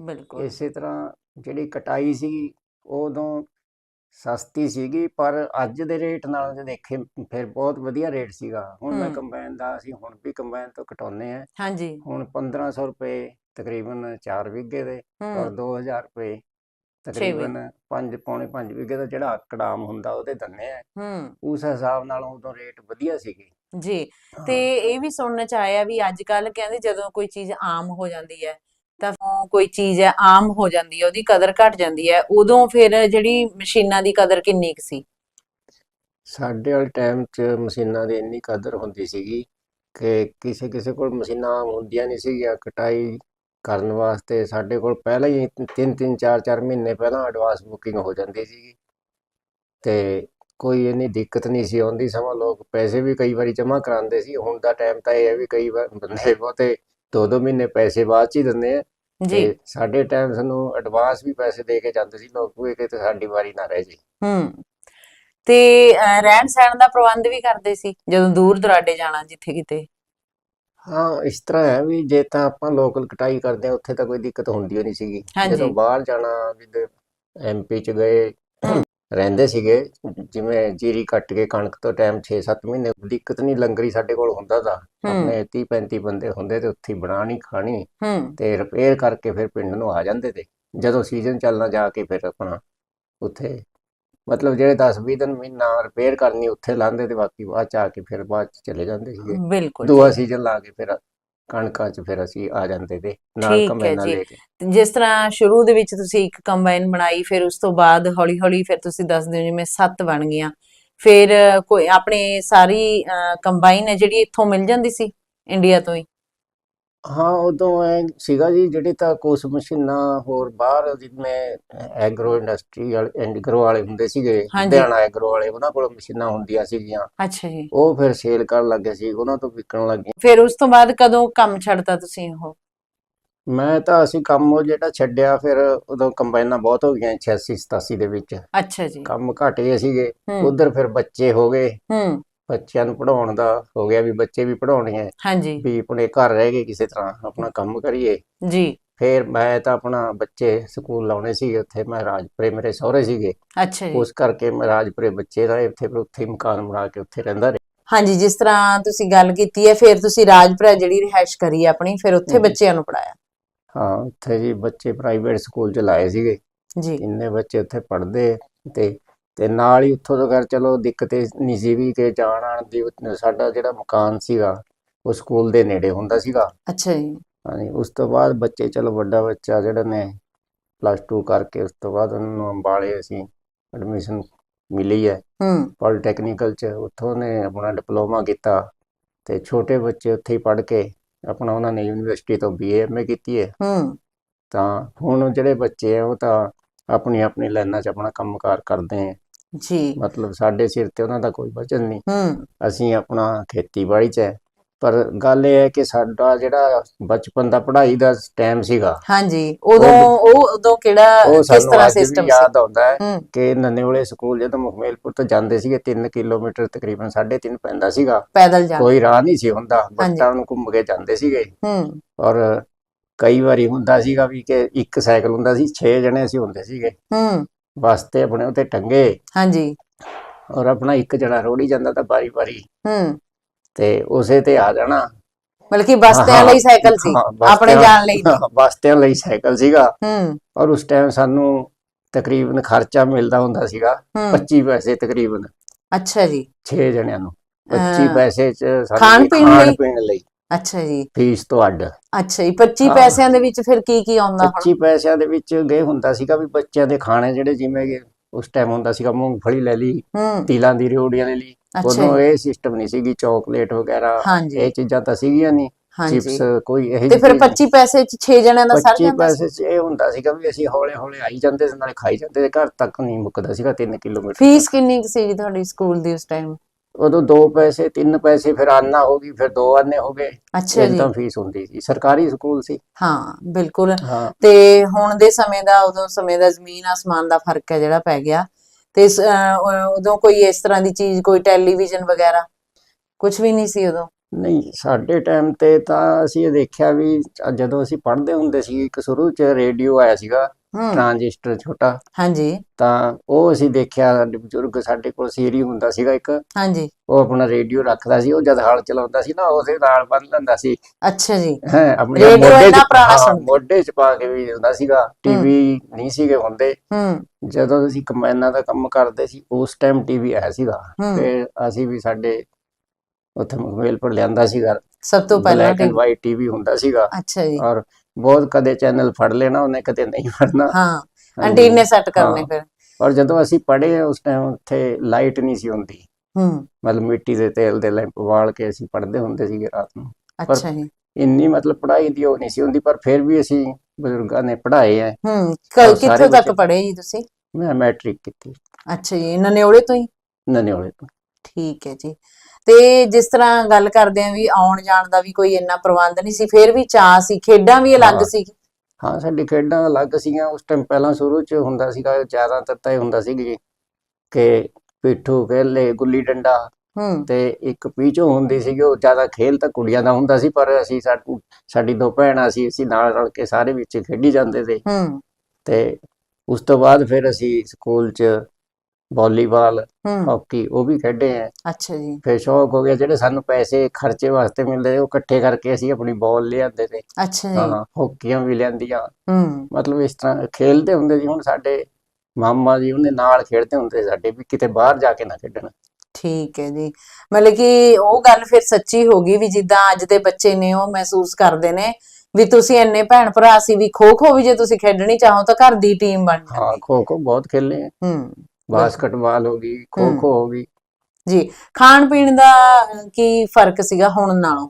ਬਿਲਕੁਲ। ਇਸੇ ਤਰ੍ਹਾਂ ਜਿਹੜੀ ਕਟਾਈ ਸੀ ਉਦੋਂ ਸਸਤੀ ਸੀਗੀ ਪਰ ਅੱਜ ਦੇ ਰੇਟ ਨਾਲ ਜੇ ਦੇਖੇ ਫਿਰ ਬਹੁਤ ਵਧੀਆ ਰੇਟ ਸੀਗਾ। ਹੁਣ ਮੈਂ। ਕੰਬਾਈਨ ਦਾ ਅਸੀਂ ਹੁਣ ਵੀ ਕੰਬਾਈਨ ਤੋਂ ਕਟਾਉਨੇ ਆ ਹਾਂਜੀ। ਹੁਣ 1500 ਰੁਪਏ ਤਕਰੀਬਨ 4 ਵਿਗੇ ਦੇ ਔਰ ਹੂੰ 2000 ਰੁਪਏ ਤਕਰੀਬਨ 5 ਪੌਣੇ 5 ਵਿਗੇ ਦਾ ਜਿਹੜਾ ਕੜਾਮ ਹੁੰਦਾ ਉਹਦੇ ਦੰਨੇ ਆ ਹੂੰ। ਉਸ ਹਿਸਾਬ ਨਾਲ ਉਦੋਂ ਰੇਟ ਵਧੀਆ ਸੀਗੇ। ਜੀ ਤੇ ਇਹ ਵੀ ਸੁਣਨ ਚ ਆਇਆ ਵੀ ਅੱਜ ਕੱਲ ਕਹਿੰਦੇ ਜਦੋਂ ਕੋਈ ਚੀਜ਼ ਆਮ ਹੋ ਜਾਂਦੀ ਹੈ ਤਾਂ ਕੋਈ ਚੀਜ਼ ਹੈ, ਆਮ ਹੋ ਜਾਂਦੀ ਹੈ, ਉਹਦੀ ਕਦਰ ਘਟ ਜਾਂਦੀ ਹੈ, ਉਦੋਂ ਫਿਰ ਜਿਹੜੀ ਮਸ਼ੀਨਾਂ ਦੀ ਕਦਰ ਕਿੰਨੀ ਕੁ ਸੀ? ਸਾਡੇ ਵਾਲੇ ਟਾਈਮ 'ਚ ਮਸ਼ੀਨਾਂ ਦੀ ਇੰਨੀ ਕਦਰ ਹੁੰਦੀ ਸੀਗੀ ਕਿ ਕਿਸੇ ਕਿਸੇ ਕੋਲ ਮਸ਼ੀਨਾਂ ਹੁੰਦੀਆਂ ਨਹੀਂ ਸੀਗੀਆਂ, ਕਟਾਈ ਕਰਨ ਵਾਸਤੇ ਸਾਡੇ ਕੋਲ ਪਹਿਲਾਂ ਹੀ ਤਿੰਨ ਤਿੰਨ, ਚਾਰ ਚਾਰ ਮਹੀਨੇ ਪਹਿਲਾਂ ਐਡਵਾਂਸ ਬੁਕਿੰਗ ਹੋ ਜਾਂਦੀ ਸੀਗੀ ਤੇ ਕੋਈ ਇੰਨੀ ਦਿੱਕਤ ਨਹੀਂ ਸੀ ਆਉਂਦੀ ਸਮਾਂ, ਲੋਕ ਪੈਸੇ ਵੀ ਕਈ ਵਾਰੀ ਜਮ੍ਹਾਂ ਕਰਾਉਂਦੇ ਸੀ, ਹੁਣ ਦਾ ਟਾਈਮ ਤਾਂ ਇਹ ਹੈ ਵੀ ਕਈ ਵਾਰ ਬੰਦੇ ਬਹੁਤੇ ਦੋ ਦੋ ਮਹੀਨੇ ਪੈਸੇ ਬਾਅਦ ਚ ਹੀ ਦਿੰਦੇ ਆ। ਜੀ। ਤੇ ਸਾਡੇ ਟਾਈਮ ਸਾਨੂੰ ਐਡਵਾਂਸ ਵੀ ਪੈਸੇ ਦੇ ਕੇ ਜਾਂਦੇ ਸੀ ਲੋਕ ਵੀ ਕਿ ਤੇ ਸਾਡੀ ਵਾਰੀ ਨਾ ਰਹਿ ਜੇ। ਹੂੰ। ਤੇ ਅਹ, ਰਹਿਣ ਸਹਿਣ ਦਾ ਪ੍ਰਬੰਧ ਵੀ ਕਰਦੇ ਸੀ ਜਦੋਂ ਦੂਰ ਦੁਰਾਡੇ ਜਾਣਾ ਜਿੱਥੇ ਕਿਤੇ? ਹਾਂ ਇਸ ਤਰ੍ਹਾਂ ਹੈ ਵੀ ਜੇ ਤਾਂ ਆਪਾਂ ਲੋਕਲ ਕਟਾਈ ਕਰਦੇ ਆ ਉੱਥੇ ਤਾਂ ਕੋਈ ਦਿੱਕਤ ਹੁੰਦੀ ਓ ਨਹੀਂ ਸੀਗੀ। ਹਾਂਜੀ। ਜਦੋਂ ਬਾਹਰ ਜਾਣਾ ਵੀ ਐਮਪੀ ਚ ਗਏ ਰਹਿੰਦੇ ਸੀਗੇ। ਜਿਵੇਂ ਜੀਰੀ ਕੱਟ ਕੇ ਕਣਕ ਤੋਂ ਟਾਈਮ 6-7 ਮਹੀਨੇ ਦਿੱਕਤ ਨਹੀਂ ਲੰਗਰੀ ਸਾਡੇ ਕੋਲ ਹੁੰਦਾ ਤਾਂ। ਆਪਣੇ 30-35 ਬੰਦੇ ਹੁੰਦੇ ਤੇ ਉੱਥੇ ਬਣਾਣੀ ਖਾਣੀ ਤੇ ਰਿਪੇਅਰ ਕਰਕੇ ਫਿਰ ਪਿੰਡ ਨੂੰ ਆ ਜਾਂਦੇ ਤੇ। ਜਦੋਂ ਸੀਜ਼ਨ ਚੱਲਣਾ ਜਾ ਕੇ ਫਿਰ ਆਪਣਾ ਉੱਥੇ ਮਤਲਬ ਜਿਹੜੇ 10-20 ਦਿਨ ਮਹੀਨਾ ਰਿਪੇਅਰ ਕਰਨੀ ਉੱਥੇ ਲਾਉਂਦੇ ਤੇ ਬਾਕੀ ਬਾਅਦ ਚ ਆ ਕੇ ਫਿਰ ਬਾਅਦ ਚ ਚਲੇ ਜਾਂਦੇ ਸੀਗੇ। ਬਿਲਕੁਲ ਦੂਆ। ਸੀਜ਼ਨ ਲਾ ਕੇ ਫਿਰ ਕਣਕਾਂ 'ਚ ਫਿਰ ਅਸੀਂ ਆ ਜਾਂਦੇ ਤੇ ਠੀਕ ਨਾਲ ਹੈ ਕੰਬਾਈਨਾਂ ਜੀ। ਲੈ ਕੇ। ਜਿਸ ਤਰ੍ਹਾਂ ਸ਼ੁਰੂ ਦੇ ਵਿੱਚ ਤੁਸੀਂ ਇੱਕ ਕੰਬਾਈਨ ਬਣਾਈ ਫਿਰ ਉਸ ਤੋਂ ਬਾਅਦ ਹੌਲੀ ਹੌਲੀ ਫਿਰ ਤੁਸੀਂ ਦੱਸਦੇ ਹੋ ਜਿਵੇਂ ਸੱਤ ਬਣ ਗਈਆਂ। ਫਿਰ ਕੋਈ ਆਪਣੇ ਸਾਰੀ ਕੰਬਾਈਨ ਹੈ ਜਿਹੜੀ ਇੱਥੋਂ ਮਿਲ ਜਾਂਦੀ ਸੀ ਇੰਡੀਆ ਤੋਂ ਹੀ? ਹਾਂ ਉਦੋਂ ਐ ਸੀਗਾ ਜੀ ਜਿਹੜੇ ਤਾਂ ਕੁਛ ਮਸ਼ੀਨਾਂ ਹੋਰ ਬਾਹਰ ਜਿਵੇਂ ਐਗਰੋ ਇੰਡਸਟਰੀ ਵਾਲੇ ਐਗਰੋ ਵਾਲੇ ਹੁੰਦੇ ਸੀਗੇ ਹਾਂਜੀ। ਲੁਧਿਆਣਾ ਐਗਰੋ ਵਾਲੇ ਉਹਨਾਂ ਕੋਲ ਮਸ਼ੀਨਾਂ ਹੁੰਦੀਆਂ ਸੀਗੀਆਂ। ਅੱਛਾ ਜੀ। ਉਹ ਫਿਰ ਸੇਲ ਕਰਨ ਲੱਗੇ ਸੀ ਉਹਨਾਂ ਤੋਂ ਵਿਕਣ ਲੱਗੇ। ਫਿਰ ਉਸ ਤੋਂ ਬਾਅਦ ਕਦੋਂ ਕੰਮ ਛੱਡਤਾ ਤੁਸੀਂ ਉਹ? ਮੈਂ ਤਾਂ ਅਸੀਂ ਕੰਮ ਉਹ ਜਿਹੜਾ ਛੱਡਿਆ ਫਿਰ ਉਦੋਂ ਕੰਬਾਈਨਾਂ ਬਹੁਤ ਹੋ ਗਈਆਂ 86 87 ਦੇ ਵਿੱਚ। ਅੱਛਾ ਜੀ। ਕੰਮ ਘਟ ਗਏ ਸੀਗੇ। ਹੂੰ। ਉਧਰ ਫਿਰ ਬੱਚੇ ਹੋ ਗਏ। ਹੂੰ। ਬੱਚਿਆਂ ਨੂੰ ਪੜਾਉਣ ਦਾ ਹੋ ਗਿਆ ਵੀ ਬੱਚੇ ਵੀ ਪੜਾਉਣੇ ਆ ਹਾਂਜੀ। ਵੀ ਆਪਣੇ ਘਰ ਰਹਿ ਗਏ ਕਿਸੇ ਤਰ੍ਹਾਂ ਆਪਣਾ ਕੰਮ ਕਰੀਏ। ਜੀ। ਫਿਰ ਮੈਂ ਤਾਂ ਆਪਣਾ ਬੱਚੇ ਸਕੂਲ ਲਾਉਣੇ ਸੀਗੇ ਉੱਥੇ ਮੈਂ ਰਾਜਪੁਰੇ ਮੇਰੇ ਸਹੁਰੇ ਸੀਗੇ। ਅੱਛਾ ਜੀ। ਉਸ ਕਰਕੇ ਮੈਂ ਰਾਜਪੁਰੇ ਬੱਚੇ ਰਹੇ ਉੱਥੇ ਫਿਰ ਉੱਥੇ ਹੀ ਮਕਾਨ ਬਣਾ ਕੇ ਉੱਥੇ ਰਹਿੰਦਾ ਰਿਹਾ। ਹਾਂਜੀ ਜਿਸ ਤਰ੍ਹਾਂ ਤੁਸੀਂ ਗੱਲ ਕੀਤੀ ਹੈ ਫਿਰ ਤੁਸੀਂ ਰਾਜਪੁਰਾ ਜਿਹੜੀ ਰਿਹਾਇਸ਼ ਕਰੀ ਹੈ ਆਪਣੀ ਫਿਰ ਉੱਥੇ। ਬੱਚਿਆਂ ਨੂੰ ਪੜਾਇਆ ਹਾਂ ਉੱਥੇ ਜੀ ਬੱਚੇ ਪ੍ਰਾਈਵੇਟ ਸਕੂਲ ਚ ਲਾਏ ਸੀਗੇ। ਜੀ। ਇੰਨੇ ਬੱਚੇ ਉੱਥੇ ਪੜ੍ਹਦੇ ਤੇ ਤੇ ਨਾਲ ਹੀ ਉੱਥੋਂ ਤੋਂ ਕਰ ਚਲੋ ਦਿੱਕਤ ਇਹ ਨਹੀਂ ਸੀ ਵੀ ਕਿ ਜਾਣ ਆਉਣ ਦੀ ਸਾਡਾ ਜਿਹੜਾ ਮਕਾਨ ਸੀਗਾ ਉਹ ਸਕੂਲ ਦੇ ਨੇੜੇ ਹੁੰਦਾ ਸੀਗਾ। ਅੱਛਾ ਜੀ। ਹਾਂਜੀ ਉਸ ਤੋਂ ਬਾਅਦ ਬੱਚੇ ਚਲੋ ਵੱਡਾ ਬੱਚਾ ਜਿਹੜਾ ਨੇ ਪਲੱਸ 2 ਕਰਕੇ ਉਸ ਤੋਂ ਬਾਅਦ ਉਹਨੂੰ ਅੰਬਾਲੇ ਅਸੀਂ ਐਡਮਿਸ਼ਨ ਮਿਲੀ ਹੈ। ਹੂੰ। ਪੋਲੀਟੈਕਨੀਕਲ ਚ ਉੱਥੋਂ ਨੇ ਆਪਣਾ ਡਿਪਲੋਮਾ ਕੀਤਾ ਤੇ ਛੋਟੇ ਬੱਚੇ ਉੱਥੇ ਹੀ ਪੜ੍ਹ ਕੇ ਆਪਣਾ ਉਹਨਾਂ ਨੇ ਯੂਨੀਵਰਸਿਟੀ ਤੋਂ ਬੀਏ ਐਮਏ ਕੀਤੀ ਹੈ। ਹੂੰ। ਤਾਂ ਹੁਣ ਜਿਹੜੇ ਬੱਚੇ ਆ ਉਹ ਤਾਂ ਆਪਣੀ ਆਪਣੀ ਲਾਈਨਾਂ 'ਚ ਆਪਣਾ ਕੰਮਕਾਰ ਕਰਦੇ ਆ। ਜੀ। ਮਤਲਬ ਸਾਡੇ ਸਿਰ ਤੇ ਉਹਨਾਂ ਦਾ ਕੋਈ ਵਜ਼ਨ ਨਹੀਂ। ਹੂੰ। ਅਸੀਂ ਆਪਣਾ ਖੇਤੀਬਾੜੀ 'ਚ ਹੈ। ਪਰ ਗੱਲ ਇਹ ਹੈ ਕਿ ਸਾਡਾ ਜਿਹੜਾ ਬਚਪਨ ਦਾ ਪੜ੍ਹਾਈ ਦਾ ਟਾਈਮ ਸੀਗਾ ਹਾਂਜੀ ਉਦੋਂ ਉਹ ਉਦੋਂ ਕਿਹੜਾ ਉਹ ਕਿਸ ਸਾਨੂੰ ਤਰ੍ਹਾਂ ਅੱਜ ਵੀ ਸਿਸਟਮ ਸੀ? ਯਾਦ ਆਉਂਦਾ ਹੈ ਹੂੰ। ਕਿ ਨੰਨੇਵਾਲੇ ਸਕੂਲ ਜਦੋਂ ਮੁਖਮੇਲਪੁਰ ਤੋਂ ਜਾਂਦੇ ਸੀਗੇ 3 ਕਿਲੋਮੀਟਰ ਤਕਰੀਬਨ 3.5 ਪੈਂਦਾ ਸੀਗਾ। ਪੈਦਲ ਜਾ ਕੋਈ ਰਾਹ ਨਹੀਂ ਸੀ ਹੁੰਦਾ। ਬੱਚਿਆਂ ਨੂੰ ਘੁੰਮ ਕੇ ਜਾਂਦੇ ਸੀਗੇ। ਹੂੰ। ਔਰ ਕਈ ਵਾਰੀ ਹੁੰਦਾ ਸੀਗਾ ਵੀ ਕਿ ਇੱਕ ਸਾਈਕਲ ਹੁੰਦਾ ਸੀ 6 ਜਣੇ ਅਸੀਂ ਹੁੰਦੇ ਸੀਗੇ। ਹੂੰ। ਬੱਸ ਤੇ ਆਪਣੇ ਉੱਤੇ ਟੰਗੇ ਹਾਂਜੀ। ਔਰ ਆਪਣਾ ਇੱਕ ਜਣਾ ਰੋੜੀ ਜਾਂਦਾ ਤਾਂ ਬਾਰੀ ਬਾਰੀ ਹੂੰ। ਤੇ ਉਸੇ ਤੇ ਆ ਜਾਣਾ। ਮਤਲਬ ਕਿ ਬਸਤਿਆਂ ਲਈ ਸਾਈਕਲ ਸੀ। ਆਪਣੇ ਜਾਣ ਲਈ ਬਸਤਿਆਂ ਲਈ ਸਾਈਕਲ ਸੀਗਾ। ਹੂੰ। ਔਰ ਉਸ ਟਾਈਮ ਸਾਨੂੰ ਤਕਰੀਬਨ ਖਰਚਾ ਮਿਲਦਾ ਹੁੰਦਾ ਸੀਗਾ। ਹੂੰ। 25 ਪੈਸੇ ਤਕਰੀਬਨ। ਅੱਛਾ ਜੀ। 6 ਜਣਿਆਂ ਨੂੰ। 25 ਅਹ, ਪੈਸੇ ਚ ਸਾਡੇ ਖਾਣ ਪੀਣ ਲਈ? ਅੱਛਾ ਜੀ। ਫੀਸ ਤੋਂ ਅੱਡ। ਅੱਛਾ ਜੀ 25 ਹਾਂ। ਪੈਸਿਆਂ ਦੇ ਵਿੱਚ ਫਿਰ ਕੀ ਕੀ ਆਉਂਦਾ ਹੁਣ? 25 ਪੈਸਿਆਂ ਦੇ ਵਿੱਚ ਗਏ ਹੁੰਦਾ ਸੀਗਾ ਵੀ ਬੱਚਿਆਂ ਦੇ ਖਾਣੇ ਜਿਹੜੇ ਜਿਵੇਂ ਕਿ ਉਸ ਟਾਈਮ ਹੁੰਦਾ ਸੀਗਾ ਮੂੰਗਫਲੀ ਲੈ ਲਈ ਹੂੰ। ਤਿਲਾਂ ਦੀ ਰਿਓੜੀਆਂ ਲੈ ਲਈ। ਅੱਛਾ ਉਦੋਂ ਜੀ। ਇਹ ਸਿਸਟਮ ਨਹੀਂ ਸੀਗੀ ਚਾਕਲੇਟ ਵਗੈਰਾ ਹਾਂਜੀ। ਇਹ ਚੀਜ਼ਾਂ ਤਾਂ ਸੀਗੀਆਂ ਨਹੀਂ। ਹਾਂਜੀ। ਚਿਪਸ ਕੋਈ ਇਹ ਤੇ ਫਿਰ 25 ਪੈਸੇ ਚ 6 ਜਣਿਆਂ ਦਾ ਸਰ 25 ਜਾਂਦਾ ਸੀ? ਪੈਸੇ ਚ ਇਹ ਹੁੰਦਾ ਸੀਗਾ ਵੀ ਅਸੀਂ ਹੌਲੇ ਹੌਲੇ ਆਈ ਜਾਂਦੇ ਸੀ ਨਾਲੇ ਖਾਈ ਜਾਂਦੇ ਸੀ ਘਰ ਤੱਕ ਨਹੀਂ ਮੁੱਕਦਾ ਸੀਗਾ 3 ਕਿਲੋਮੀਟਰ ਫੀਸ ਕਿੰਨੀ ਕੁ ਸੀ ਤੁਹਾਡੀ ਸਕੂਲ ਦੀ ਉਸ ਟਾਈਮ ਉਦੋਂ 2 ਪੈਸੇ 3 ਪੈਸੇ ਫਿਰ ਆਨਾ ਹੋ ਗਈ ਫਿਰ 2 ਆਨੇ ਹੋ ਗਏ। ਅੱਛਾ ਜੀ। ਇਦਾਂ ਫੀਸ ਹੁੰਦੀ ਸੀ। ਸਰਕਾਰੀ ਸਕੂਲ ਸੀ। ਹਾਂ ਬਿਲਕੁਲ। ਤੇ ਹੁਣ ਦੇ ਸਮੇਂ ਦਾ ਉਦੋਂ ਸਮੇਂ ਦਾ ਜ਼ਮੀਨ ਆਸਮਾਨ ਦਾ ਫ਼ਰਕ ਹੈ ਜਿਹੜਾ ਪੈ ਗਿਆ। ਤੇ ਉਦੋਂ ਕੋਈ ਇਸ ਤਰ੍ਹਾਂ ਦੀ ਚੀਜ਼ ਕੋਈ ਟੈਲੀਵਿਜ਼ਨ ਵਗੈਰਾ ਕੁਝ ਵੀ ਨਹੀਂ ਸੀ ਉਦੋਂ? ਨਹੀਂ ਸਾਡੇ ਟਾਈਮ ਤੇ ਤਾਂ ਅਸੀਂ ਇਹ ਦੇਖਿਆ ਵੀ ਜਦੋਂ ਅਸੀਂ ਪੜ੍ਹਦੇ ਹੁੰਦੇ ਸੀ ਇੱਕ ਸ਼ੁਰੂ ਚ ਰੇਡੀਓ ਆਇਆ ਸੀਗਾ। ਹੂੰ। ਟ੍ਰਾਂਜਿਸਟਰ ਛੋਟਾ। ਹਾਂਜੀ। ਤਾਂ ਉਹ ਅਸੀਂ ਦੇਖਿਆ ਸਾਡੇ ਬਜ਼ੁਰਗ ਸਾਡੇ ਕੋਲ ਸੀਰੀ ਹੁੰਦਾ ਸੀਗਾ ਇੱਕ। ਹਾਂਜੀ। ਉਹ ਆਪਣਾ ਰੇਡੀਓ ਰੱਖਦਾ ਸੀ ਉਹ ਜਦ ਹਲ ਚਲਾਉਂਦਾ ਸੀ ਨਾ ਉਹਦੇ ਨਾਲ ਬੰਨ ਲੈਂਦਾ ਸੀ। ਅੱਛਾ ਜੀ। ਹੈ ਆਪਣੇ ਰੇਡੀਓ ਮੋਢੇ ਇੰਨਾ 'ਚ ਪੁਰਾਣਾ ਹਾਂ, ਸੁਣਦੇ। ਮੋਢੇ ਚ ਪਾ ਕੇ ਵੀ ਹੁੰਦਾ ਸੀਗਾ ਟੀਵੀ ਨਹੀਂ ਸੀਗੇ ਹੁੰਦੇ। ਹੂੰ। ਜਦੋਂ ਅਸੀਂ ਕਮੈਨਾਂ ਦਾ ਕੰਮ ਕਰਦੇ ਸੀ ਉਸ ਟਾਈਮ ਟੀਵੀ ਆਇਆ ਸੀਗਾ। ਹੂੰ। ਫਿਰ ਅਸੀਂ ਵੀ ਸਾਡੇ ਉੱਥੇ ਮੁਕਮੇਲਪੁਰ ਲਿਆਂਦਾ ਸੀਗਾ। ਸਭ ਤੋਂ ਪਹਿਲਾਂ black and TV white TV ਹੁੰਦਾ ਸੀਗਾ। ਅੱਛਾ ਜੀ। ਔਰ ਬਹੁਤ ਕਦੇ ਚੈਨਲ ਫੜ ਲੈਣਾ ਉਹਨੇ ਕਦੇ ਨਹੀਂ ਫੜਨਾ। ਹਾਂ। ਐਂਟੀਨੇ ਸੈੱਟ ਕਰਨੇ। ਫਿਰ। ਔਰ ਜਦੋਂ ਅਸੀਂ ਪੜ੍ਹੇ ਉਸ ਟਾਈਮ ਉੱਥੇ ਲਾਈਟ ਨਹੀਂ ਸੀ ਹੁੰਦੀ। ਹੂੰ। ਮਤਲਬ ਮਿੱਟੀ ਦੇ ਤੇਲ ਦੇ ਲੈਂਪ ਬਾਲ ਕੇ ਅਸੀਂ ਪੜ੍ਹਦੇ ਹੁੰਦੇ ਸੀਗੇ ਰਾਤ ਨੂੰ। ਅੱਛਾ ਜੀ। ਇੰਨੀ ਮਤਲਬ ਪੜ੍ਹਾਈ ਦੀ ਉਹ ਨਹੀਂ ਸੀ ਹੁੰਦੀ ਪਰ ਫਿਰ ਵੀ ਅਸੀਂ ਬਜ਼ੁਰਗਾਂ ਨੇ ਪੜ੍ਹਾਏ ਹੈ ਹੂੰ ਕਿੱਥੋਂ ਤੱਕ ਪੜ੍ਹੇ ਜੀ ਤੁਸੀਂ? ਮੈਂ ਮੈਟ੍ਰਿਕ ਕੀਤੀ। ਅੱਛਾ ਜੀ ਨਨਿਓੜੇ ਤੋਂ ਹੀ? ਨਨਿਓਲੇ ਤੋਂ। ਠੀਕ ਹੈ ਜੀ। ਤੇ ਜਿਸ ਤਰ੍ਹਾਂ ਗੱਲ ਕਰਦੇ ਆਂ ਵੀ ਆਉਣ ਜਾਣ ਦਾ ਵੀ ਕੋਈ ਇੰਨਾ ਪ੍ਰਬੰਧ ਨਹੀਂ ਸੀ ਫਿਰ ਵੀ ਚਾਅ ਸੀ ਖੇਡਾਂ ਵੀ ਅਲੱਗ ਹਾਂ। ਸੀ। ਹਾਂ ਸਾਡੀ ਖੇਡਾਂ ਅਲੱਗ ਸੀਗੀਆਂ ਉਸ ਟਾਈਮ ਪਹਿਲਾਂ ਸ਼ੁਰੂ ਚ ਹੁੰਦਾ ਸੀਗਾ ਜ਼ਿਆਦਾ ਤਾਂ ਇਹ ਹੁੰਦਾ ਸੀ ਜੀ ਕਿ ਪਿੱਠੂ ਖੇਲੇ ਗੁੱਲੀ ਡੰਡਾ ਹੂੰ। ਤੇ ਇੱਕ ਪੀਚੋ ਹੁੰਦੀ ਸੀਗੀ ਉਹ ਜ਼ਿਆਦਾ ਖੇਲ ਤਾਂ ਕੁੜੀਆਂ ਦਾ ਹੁੰਦਾ ਸੀ ਪਰ ਅਸੀਂ ਸਾ- ਸਾਡੀ ਦੋ ਭੈਣਾਂ ਸੀ ਅਸੀਂ ਨਾਲ ਰਲ ਕੇ ਸਾਰੇ ਵਿੱਚ ਖੇਡੀ ਜਾਂਦੇ ਹੂੰ। ਤੇ ਉਸ ਤੋਂ ਬਾਅਦ ਫਿਰ ਅਸੀਂ ਸਕੂਲ 'ਚ ਵਾਲੀਬਾਲ ਹੂੰ। ਹਾਕੀ ਉਹ ਵੀ ਖੇਡੇ ਆ। ਅੱਛਾ ਜੀ। ਫਿਰ ਸ਼ੌਕ ਹੋ ਗਿਆ ਜਿਹੜੇ ਸਾਨੂੰ ਪੈਸੇ ਖਰਚੇ ਵਾਸਤੇ ਮਿਲਦੇ ਉਹ ਇਕੱਠੇ ਕਰਕੇ ਅਸੀਂ ਆਪਣੀ ਬਾਲ ਲਿਆਂਦੇ ਤੇ ਅੱਛਾ ਜੀ। ਹਾਂ ਹਾਕੀਆਂ ਵੀ ਲਿਆਂਦੀਆਂ। ਹੂੰ। ਮਤਲਬ ਇਸ ਤਰ੍ਹਾਂ ਖੇਲਦੇ ਹੁੰਦੇ ਸੀ ਹੁਣ ਸਾਡੇ ਮਾਮਾ ਜੀ ਉਹਨੇ ਨਾਲ ਖੇਡਦੇ ਹੁੰਦੇ ਸਾਡੇ ਵੀ ਕਿਤੇ ਬਾਹਰ ਜਾ ਕੇ ਨਾ ਖੇਡਣ। ਠੀਕ ਹੈ ਜੀ। ਮਤਲਬ ਕਿ ਉਹ ਗੱਲ ਫਿਰ ਸੱਚੀ ਹੋ ਗਈ ਵੀ ਜਿੱਦਾਂ ਅੱਜ ਦੇ ਬੱਚੇ ਨੇ ਉਹ ਮਹਿਸੂਸ ਕਰਦੇ ਨੇ ਵੀ ਤੁਸੀਂ ਇੰਨੇ ਭੈਣ ਭਰਾ ਸੀ ਵੀ ਖੋ ਖੋ ਵੀ ਜੇ ਤੁਸੀਂ ਖੇਡਣੀ ਚਾਹੋ ਤਾਂ ਘਰ ਦੀ ਟੀਮ ਬਣ ਹਾਂ ਜਾਂਦੀ। ਖੋ ਖੋ ਬਹੁਤ ਖੇਲੇ ਆ। ਹੂੰ। ਬਾਸਕਟਬਾਲ ਹੋ ਗਈ ਖੋ। ਖੋ ਹੋ ਗਈ। ਜੀ ਖਾਣ ਪੀਣ ਦਾ ਕੀ ਫ਼ਰਕ ਸੀਗਾ ਹੁਣ ਨਾਲੋਂ?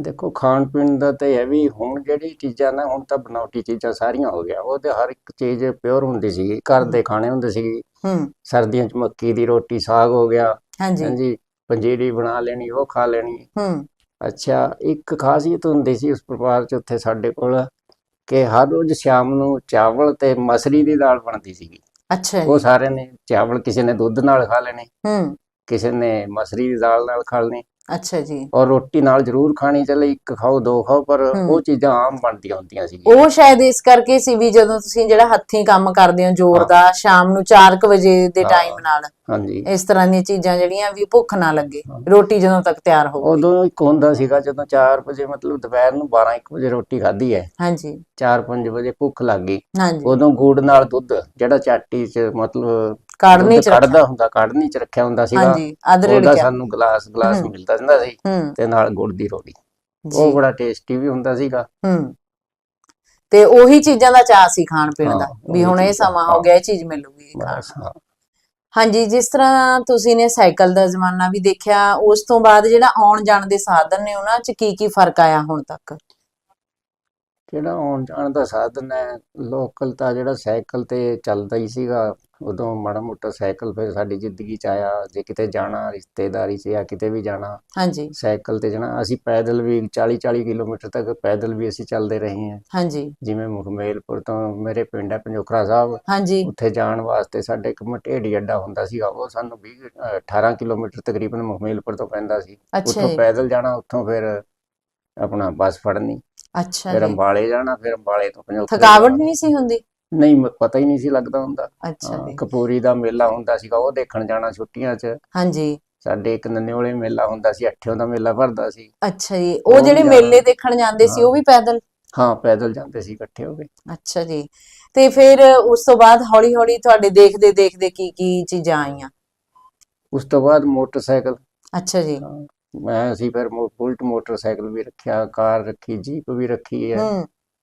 ਦੇਖੋ ਖਾਣ ਪੀਣ ਦਾ ਤੇ ਇਹ ਵੀ ਹੁਣ ਜਿਹੜੀ ਚੀਜ਼ਾਂ ਨਾ ਹੁਣ ਤਾਂ ਬਣਾਉਟੀ ਚੀਜ਼ਾਂ ਸਾਰੀਆਂ ਹੋ ਗਿਆ। ਉਹ ਤੇ ਹਰ ਇੱਕ ਚੀਜ਼ ਪਿਓਰ ਹੁੰਦੀ ਸੀਗੀ ਘਰ ਦੇ ਖਾਣੇ ਹੁੰਦੇ ਸੀਗੇ। ਹੂੰ। ਸਰਦੀਆਂ 'ਚ ਮੱਕੀ ਦੀ ਰੋਟੀ ਸਾਗ ਹੋ ਗਿਆ। ਹਾਂਜੀ। ਹਾਂਜੀ ਪੰਜੀਰੀ ਬਣਾ ਲੈਣੀ ਉਹ ਖਾ ਲੈਣੀ। ਹੂੰ। ਅੱਛਾ ਇੱਕ ਖਾਸੀਅਤ ਹੁੰਦੀ ਸੀ ਉਸ ਪਰਿਵਾਰ 'ਚ ਉੱਥੇ ਸਾਡੇ ਕੋਲ ਕਿ ਹਰ ਰੋਜ਼ ਸ਼ਾਮ ਨੂੰ ਚਾਵਲ ਤੇ ਮਸਰੀ ਦੀ ਦਾਲ ਬਣਦੀ ਸੀਗੀ। ਅੱਛਾ ਉਹ ਜੀ ਸਾਰਿਆਂ ਨੇ ਚਾਵਲ ਕਿਸੇ ਨੇ ਦੁੱਧ ਨਾਲ ਖਾ ਲੈਣੇ ਹੂੰ। ਕਿਸੇ ਨੇ ਮਸਰੀ ਦੀ ਦਾਲ ਨਾਲ ਖਾ ਲੈਣੇ। ਅੱਛਾ ਜੀ ਔਰ ਰੋਟੀ ਨਾਲ ਜ਼ਰੂਰ ਖਾਣੀ ਚਲੇ ਇੱਕ ਖਾਓ ਦੋ ਖਾਓ ਪਰ। ਉਹ ਚੀਜ਼ਾਂ ਆਮ ਬਣਦੀਆਂ ਹੁੰਦੀਆਂ ਸੀਗੀਆਂ ਉਹ ਸ਼ਾਇਦ ਇਸ ਕਰਕੇ ਸੀ ਵੀ ਜਦੋਂ ਤੁਸੀਂ ਜਿਹੜਾ ਹੱਥੀਂ ਕੰਮ ਕਰਦੇ ਹੋ ਜ਼ੋਰ। ਦਾ ਸ਼ਾਮ ਨੂੰ 4 ਵਜੇ ਦੇ। ਟਾਈਮ ਨਾਲ ਹਾਂਜੀ ਇਸ ਤਰ੍ਹਾਂ ਦੀਆਂ ਚੀਜ਼ਾਂ ਜਿਹੜੀਆਂ ਵੀ ਭੁੱਖ ਨਾ ਲੱਗੇ। ਰੋਟੀ ਜਦੋਂ ਤੱਕ ਤਿਆਰ ਹੋ ਉਦੋਂ ਇੱਕ ਹੁੰਦਾ ਸੀਗਾ ਜਦੋਂ 4 ਵਜੇ ਮਤਲਬ ਦੁਪਹਿਰ ਨੂੰ 12 1 ਵਜੇ ਰੋਟੀ ਖਾਧੀ ਹੈ ਹਾਂਜੀ 4 5 ਵਜੇ ਭੁੱਖ ਲੱਗ ਗਈ ਹਾਂਜੀ ਉਦੋਂ ਗੁੜ ਨਾਲ ਦੁੱਧ ਜਿਹੜਾ ਚਾਟੀ 'ਚ ਮਤਲਬ ਕਾੜਨੀ ਚ। ਕੱਢਦਾ ਹੁੰਦਾ ਕਾੜਨੀ 'ਚ ਰੱਖਿਆ ਹੁੰਦਾ ਸੀਗਾ। ਹਾਂਜੀ ਅਧ ਉਹਦਾ ਸਾਨੂੰ ਗਲਾਸ ਗਲਾਸ। ਮਿਲਦਾ ਹੁੰਦਾ ਸੀ ਤੇ ਨਾਲ ਗੁੜ ਦੀ ਰੋਟੀ। ਉਹ ਬੜਾ ਟੇਸਟੀ ਵੀ ਹੁੰਦਾ ਸੀਗਾ। ਹੂੰ। ਤੇ ਉਹੀ ਚੀਜ਼ਾਂ ਦਾ ਚਾਅ ਸੀ ਖਾਣ ਪੀਣ ਦਾ ਵੀ ਹੁਣ ਇਹ ਸਮਾਂ ਹੋ। ਗਿਆ ਇਹ ਚੀਜ਼ ਮਿਲੂਗੀ ਖਾਣ ਹਾਂਜੀ ਜਿਸ ਤਰ੍ਹਾਂ ਤੁਸੀਂ ਨੇ ਸਾਈਕਲ ਦਾ ਜ਼ਮਾਨਾ ਵੀ ਦੇਖਿਆ ਉਸ ਤੋਂ ਬਾਅਦ ਜਿਹੜਾ ਆਉਣ ਜਾਣ ਦੇ ਸਾਧਨ ਨੇ ਉਹਨਾਂ 'ਚ ਕੀ ਕੀ ਫ਼ਰਕ ਆਇਆ ਹੁਣ ਤੱਕ? ਜਿਹੜਾ ਆਉਣ ਜਾਣ ਦਾ ਸਾਧਨ ਹੈ ਲੋਕਲ ਤਾਂ ਜਿਹੜਾ ਸਾਈਕਲ ਤੇ ਚੱਲਦਾ ਹੀ ਸੀਗਾ ਉਦੋਂ ਮਾੜਾ ਮੋਟਾ ਸਾਈਕਲ ਫਿਰ ਸਾਡੀ ਜ਼ਿੰਦਗੀ ਚ ਆਇਆ ਜੇ ਕਿਤੇ ਜਾਣਾ ਰਿਸ਼ਤੇਦਾਰੀ 'ਚ ਜਾਂ ਕਿਤੇ ਵੀ ਜਾਣਾ ਹਾਂਜੀ। ਸਾਈਕਲ ਤੇ ਜਾਣਾ ਅਸੀਂ ਪੈਦਲ ਵੀ 40 40 ਕਿਲੋਮੀਟਰ ਤੱਕ ਪੈਦਲ ਵੀ ਅਸੀਂ ਚੱਲਦੇ ਰਹੇ ਹਾਂ। ਹਾਂਜੀ। ਜਿਵੇਂ ਮੁਖਮੇਲਪੁਰ ਤੋਂ ਮੇਰੇ ਪਿੰਡ ਹੈ ਪੰਜੋਖਰਾ ਸਾਹਿਬ ਹਾਂਜੀ। ਉੱਥੇ ਜਾਣ ਵਾਸਤੇ ਸਾਡੇ ਇੱਕ ਮਟੇੜੀ ਅੱਡਾ ਹੁੰਦਾ ਸੀਗਾ ਉਹ ਸਾਨੂੰ 20 ਅ, 18 ਕਿਲੋਮੀਟਰ ਤਕਰੀਬਨ ਮੁਖਮੇਲਪੁਰ ਤੋਂ ਪੈਂਦਾ ਸੀ। ਉੱਥੋਂ ਪੈਦਲ ਜਾਣਾ ਉੱਥੋਂ ਫਿਰ ਆਪਣਾ ਬੱਸ ਫੜਨੀ। ਅੱਛਾ ਫਿਰ ਜੀ। ਅੰਬਾਲੇ ਜਾਣਾ ਫਿਰ ਅੰਬਾਲੇ ਤੋਂ ਪੰਜੋਖਰੇ ਥਕਾਵਟ। ਨਹੀਂ ਸੀ ਹੁੰਦੀ? ਨਹੀਂ ਮ- ਪਤਾ ਹੀ ਨਹੀਂ ਸੀ ਲੱਗਦਾ ਹੁੰਦਾ। ਅੱਛਾ ਹਾਂ, ਜੀ। ਕਪੂਰੀ ਦਾ ਮੇਲਾ ਹੁੰਦਾ ਸੀਗਾ ਉਹ ਦੇਖਣ ਜਾਣਾ ਛੁੱਟੀਆਂ 'ਚ। ਹਾਂਜੀ। ਸਾਡੇ ਇੱਕ ਨੰਨਿਓਲੇ ਮੇਲਾ ਹੁੰਦਾ ਸੀ ਅੱਠਿਓ ਦਾ ਮੇਲਾ ਭਰਦਾ ਸੀ। ਅੱਛਾ ਜੀ ਉਹ ਉਹ ਜਿਹੜੇ ਵੀ ਮੇਲੇ ਜਾਣਾ। ਦੇਖਣ ਜਾਂਦੇ ਸੀ। ਉਹ ਵੀ ਪੈਦਲ? ਹਾਂ ਪੈਦਲ ਜਾਂਦੇ ਸੀ ਇਕੱਠੇ ਹੋ ਕੇ। ਅੱਛਾ ਜੀ। ਤੇ ਫਿਰ ਉਸ ਤੋਂ ਬਾਅਦ ਹੌਲੀ ਹੌਲੀ ਤੁਹਾਡੇ ਦੇਖਦੇ ਦੇਖਦੇ ਕੀ ਕੀ ਚੀਜ਼ਾਂ ਆਈਆਂ? ਉਸ ਤੋਂ ਬਾਅਦ ਮੋਟਰਸਾਈਕਲ। ਅੱਛਾ ਜੀ। ਹਾਂ, ਮੈਂ ਅਸੀਂ ਫਿਰ ਬੁਲਟ ਮੋਟਰਸਾਈਕਲ ਵੀ ਰੱਖਿਆ ਕਾਰ ਰੱਖੀ ਜੀਪ ਵੀ ਰੱਖੀ ਹੈ।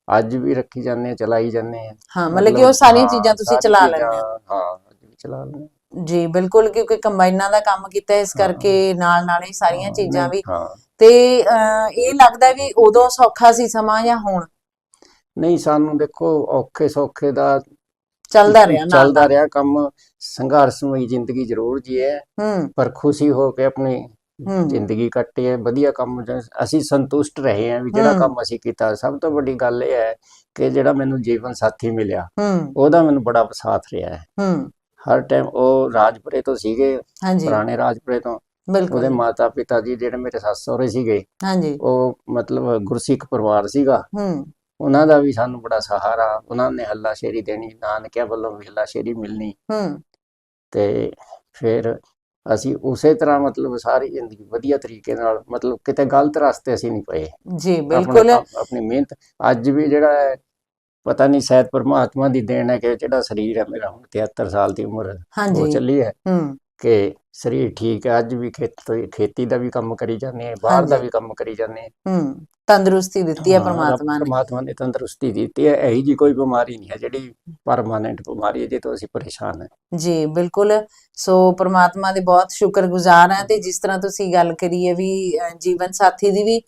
ਅੱਜ ਵੀ ਰੱਖੀ ਜਾਂਦੇ ਆ ਚਲਾਈ ਜਾਂਦੇ ਆ। ਹਾਂ ਮਤਲਬ ਕਿ ਉਹ ਸਾਰੀਆਂ ਚੀਜ਼ਾਂ ਤੁਸੀਂ ਚਲਾ ਲੈਂਦੇ ਹੋ। ਹਾਂ ਅੱਜ ਵੀ ਚਲਾ ਲੈਂਦੇ। ਜੀ ਬਿਲਕੁਲ ਕਿਉਂਕਿ ਕੰਬਾਈਨਾਂ ਦਾ ਕੰਮ ਕੀਤਾ ਇਸ ਕਰਕੇ ਨਾਲ ਨਾਲ ਇਹ ਸਾਰੀਆਂ ਚੀਜ਼ਾਂ ਵੀ। ਤੇ ਇਹ ਲੱਗਦਾ ਵੀ ਉਦੋਂ ਸੌਖਾ ਸੀ ਸਮਾਂ ਜਾਂ ਹੁਣ? ਨਹੀਂ ਸਾਨੂੰ ਦੇਖੋ ਔਖੇ ਸੌਖੇ ਦਾ ਚੱਲਦਾ ਰਿਹਾ ਚੱਲਦਾ ਰਿਹਾ ਕੰਮ। ਸੰਘਰਸ਼ਮਈ ਜ਼ਿੰਦਗੀ ਜ਼ਰੂਰ ਜੀ ਹੈ। ਪਰ ਖੁਸ਼ੀ ਹੋ ਕੇ ਆਪਣੀ ਜ਼ਿੰਦਗੀ ਕੱਟੀ ਹੈ ਵਧੀਆ ਕੰਮ ਅਸੀਂ ਸੰਤੁਸ਼ਟ ਰਹੇ ਹਾਂ ਵੀ ਜਿਹੜਾ। ਕੰਮ ਅਸੀਂ ਕੀਤਾ ਸਭ ਤੋਂ ਵੱਡੀ ਗੱਲ ਇਹ ਹੈ ਕਿ ਜਿਹੜਾ ਮੈਨੂੰ ਜੀਵਨ ਸਾਥੀ ਮਿਲਿਆ ਉਹਦਾ ਮੈਨੂੰ ਬੜਾ ਸਾਥ ਰਿਹਾ ਹੈ। ਹਰ ਟਾਈਮ ਉਹ ਰਾਜਪੁਰੇ ਤੋਂ ਸੀਗੇ ਪੁਰਾਣੇ ਰਾਜਪੁਰੇ ਤੋਂ। ਉਹਦੇ ਮਾਤਾ ਪਿਤਾ ਜੀ ਜਿਹੜੇ ਮੇਰੇ ਸੱਸ ਸਹੁਰੇ ਸੀਗੇ ਹਾਂਜੀ। ਉਹ ਮਤਲਬ ਗੁਰਸਿੱਖ ਪਰਿਵਾਰ ਸੀਗਾ। ਹੂੰ। ਉਹਨਾਂ ਦਾ ਵੀ ਸਾਨੂੰ ਬੜਾ ਸਹਾਰਾ ਉਹਨਾਂ ਨੇ ਹੱਲਾਸ਼ੇਰੀ ਦੇਣੀ ਨਾਨਕਿਆਂ ਵੱਲੋਂ ਵੀ ਹੱਲਾਸ਼ੇਰੀ ਮਿਲਣੀ। ਹੂੰ। ਤੇ ਫਿਰ ਅਸੀਂ ਉਸੇ ਤਰ੍ਹਾਂ ਮਤਲਬ ਸਾਰੀ ਜ਼ਿੰਦਗੀ ਵਧੀਆ ਤਰੀਕੇ ਨਾਲ ਮਤਲਬ ਕਿਤੇ ਗਲਤ ਰਸਤੇ ਅਸੀਂ ਨਹੀਂ ਪਏ। ਜੀ ਬਿਲਕੁਲ। ਆਪਣੀ ਮਿਹਨਤ ਅੱਜ ਵੀ ਜਿਹੜਾ ਹੈ ਪਤਾ ਨਹੀਂ ਸ਼ਾਇਦ ਪਰਮਾਤਮਾ ਦੀ ਦੇਣ ਹੈ ਕਿ ਜਿਹੜਾ ਸਰੀਰ ਹੈ ਮੇਰਾ ਹੁਣ 73 ਸਾਲ ਦੀ ਉਮਰ ਹੋ ਹਾਂਜੀ। ਚੱਲੀ ਹੈ। ਹੂੰ। ਕਿ ਸਰੀਰ ਠੀਕ ਹੈ ਅੱਜ ਵੀ ਖੇਤੀ ਖੇਤੀ ਦਾ ਵੀ ਕੰਮ ਕਰੀ ਜਾਂਦੇ ਆ ਬਾਹਰ ਦਾ। ਵੀ ਕੰਮ ਕਰੀ ਜਾਂਦੇ ਆ ਹੂੰ ਤੰਦਰੁਸਤੀ ਦਿੱਤੀ ਹੈ ਪ੍ਰਮਾਤਮਾ ਨੇ। ਪਰਮਾਤਮਾ ਨੇ ਤੰਦਰੁਸਤੀ ਦਿੱਤੀ ਹੈ ਇਹੀ ਜੀ ਕੋਈ ਬਿਮਾਰੀ ਨਹੀਂ ਹੈ ਜਿਹੜੀ ਪਰਮਾਨੈਂਟ ਬਿਮਾਰੀ ਹੈ ਜੇ ਤੋਂ ਅਸੀਂ ਪਰੇਸ਼ਾਨ ਹੈ। ਜੀ ਬਿਲਕੁਲ। ਸੋ ਪ੍ਰਮਾਤਮਾ ਦੇ ਬਹੁਤ ਸ਼ੁਕਰਗੁਜ਼ਾਰ ਹਾਂ ਤੇ ਜਿਸ ਤਰ੍ਹਾਂ ਤੁਸੀਂ ਗੱਲ ਕਰੀ ਹੈ ਵੀ ਜੀਵਨ ਸਾਥੀ ਦੀ ਵੀ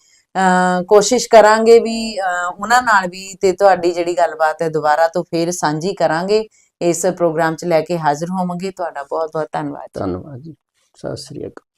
ਕੋਸ਼ਿਸ਼ ਕਰਾਂਗੇ ਵੀ ਉਹਨਾਂ ਨਾਲ ਵੀ ਤੇ ਤੁਹਾਡੀ ਜਿਹੜੀ ਗੱਲਬਾਤ ਹੈ ਦੁਬਾਰਾ ਤੋਂ ਫੇਰ ਸਾਂਝੀ ਕਰਾਂਗੇ। ਇਸ ਪ੍ਰੋਗਰਾਮ 'ਚ ਲੈ ਕੇ ਹਾਜ਼ਰ ਹੋਵਾਂਗੇ। ਤੁਹਾਡਾ ਬਹੁਤ ਬਹੁਤ ਧੰਨਵਾਦ। ਧੰਨਵਾਦ ਜੀ। ਸਤਿ ਸ੍ਰੀ ਅਕਾਲ।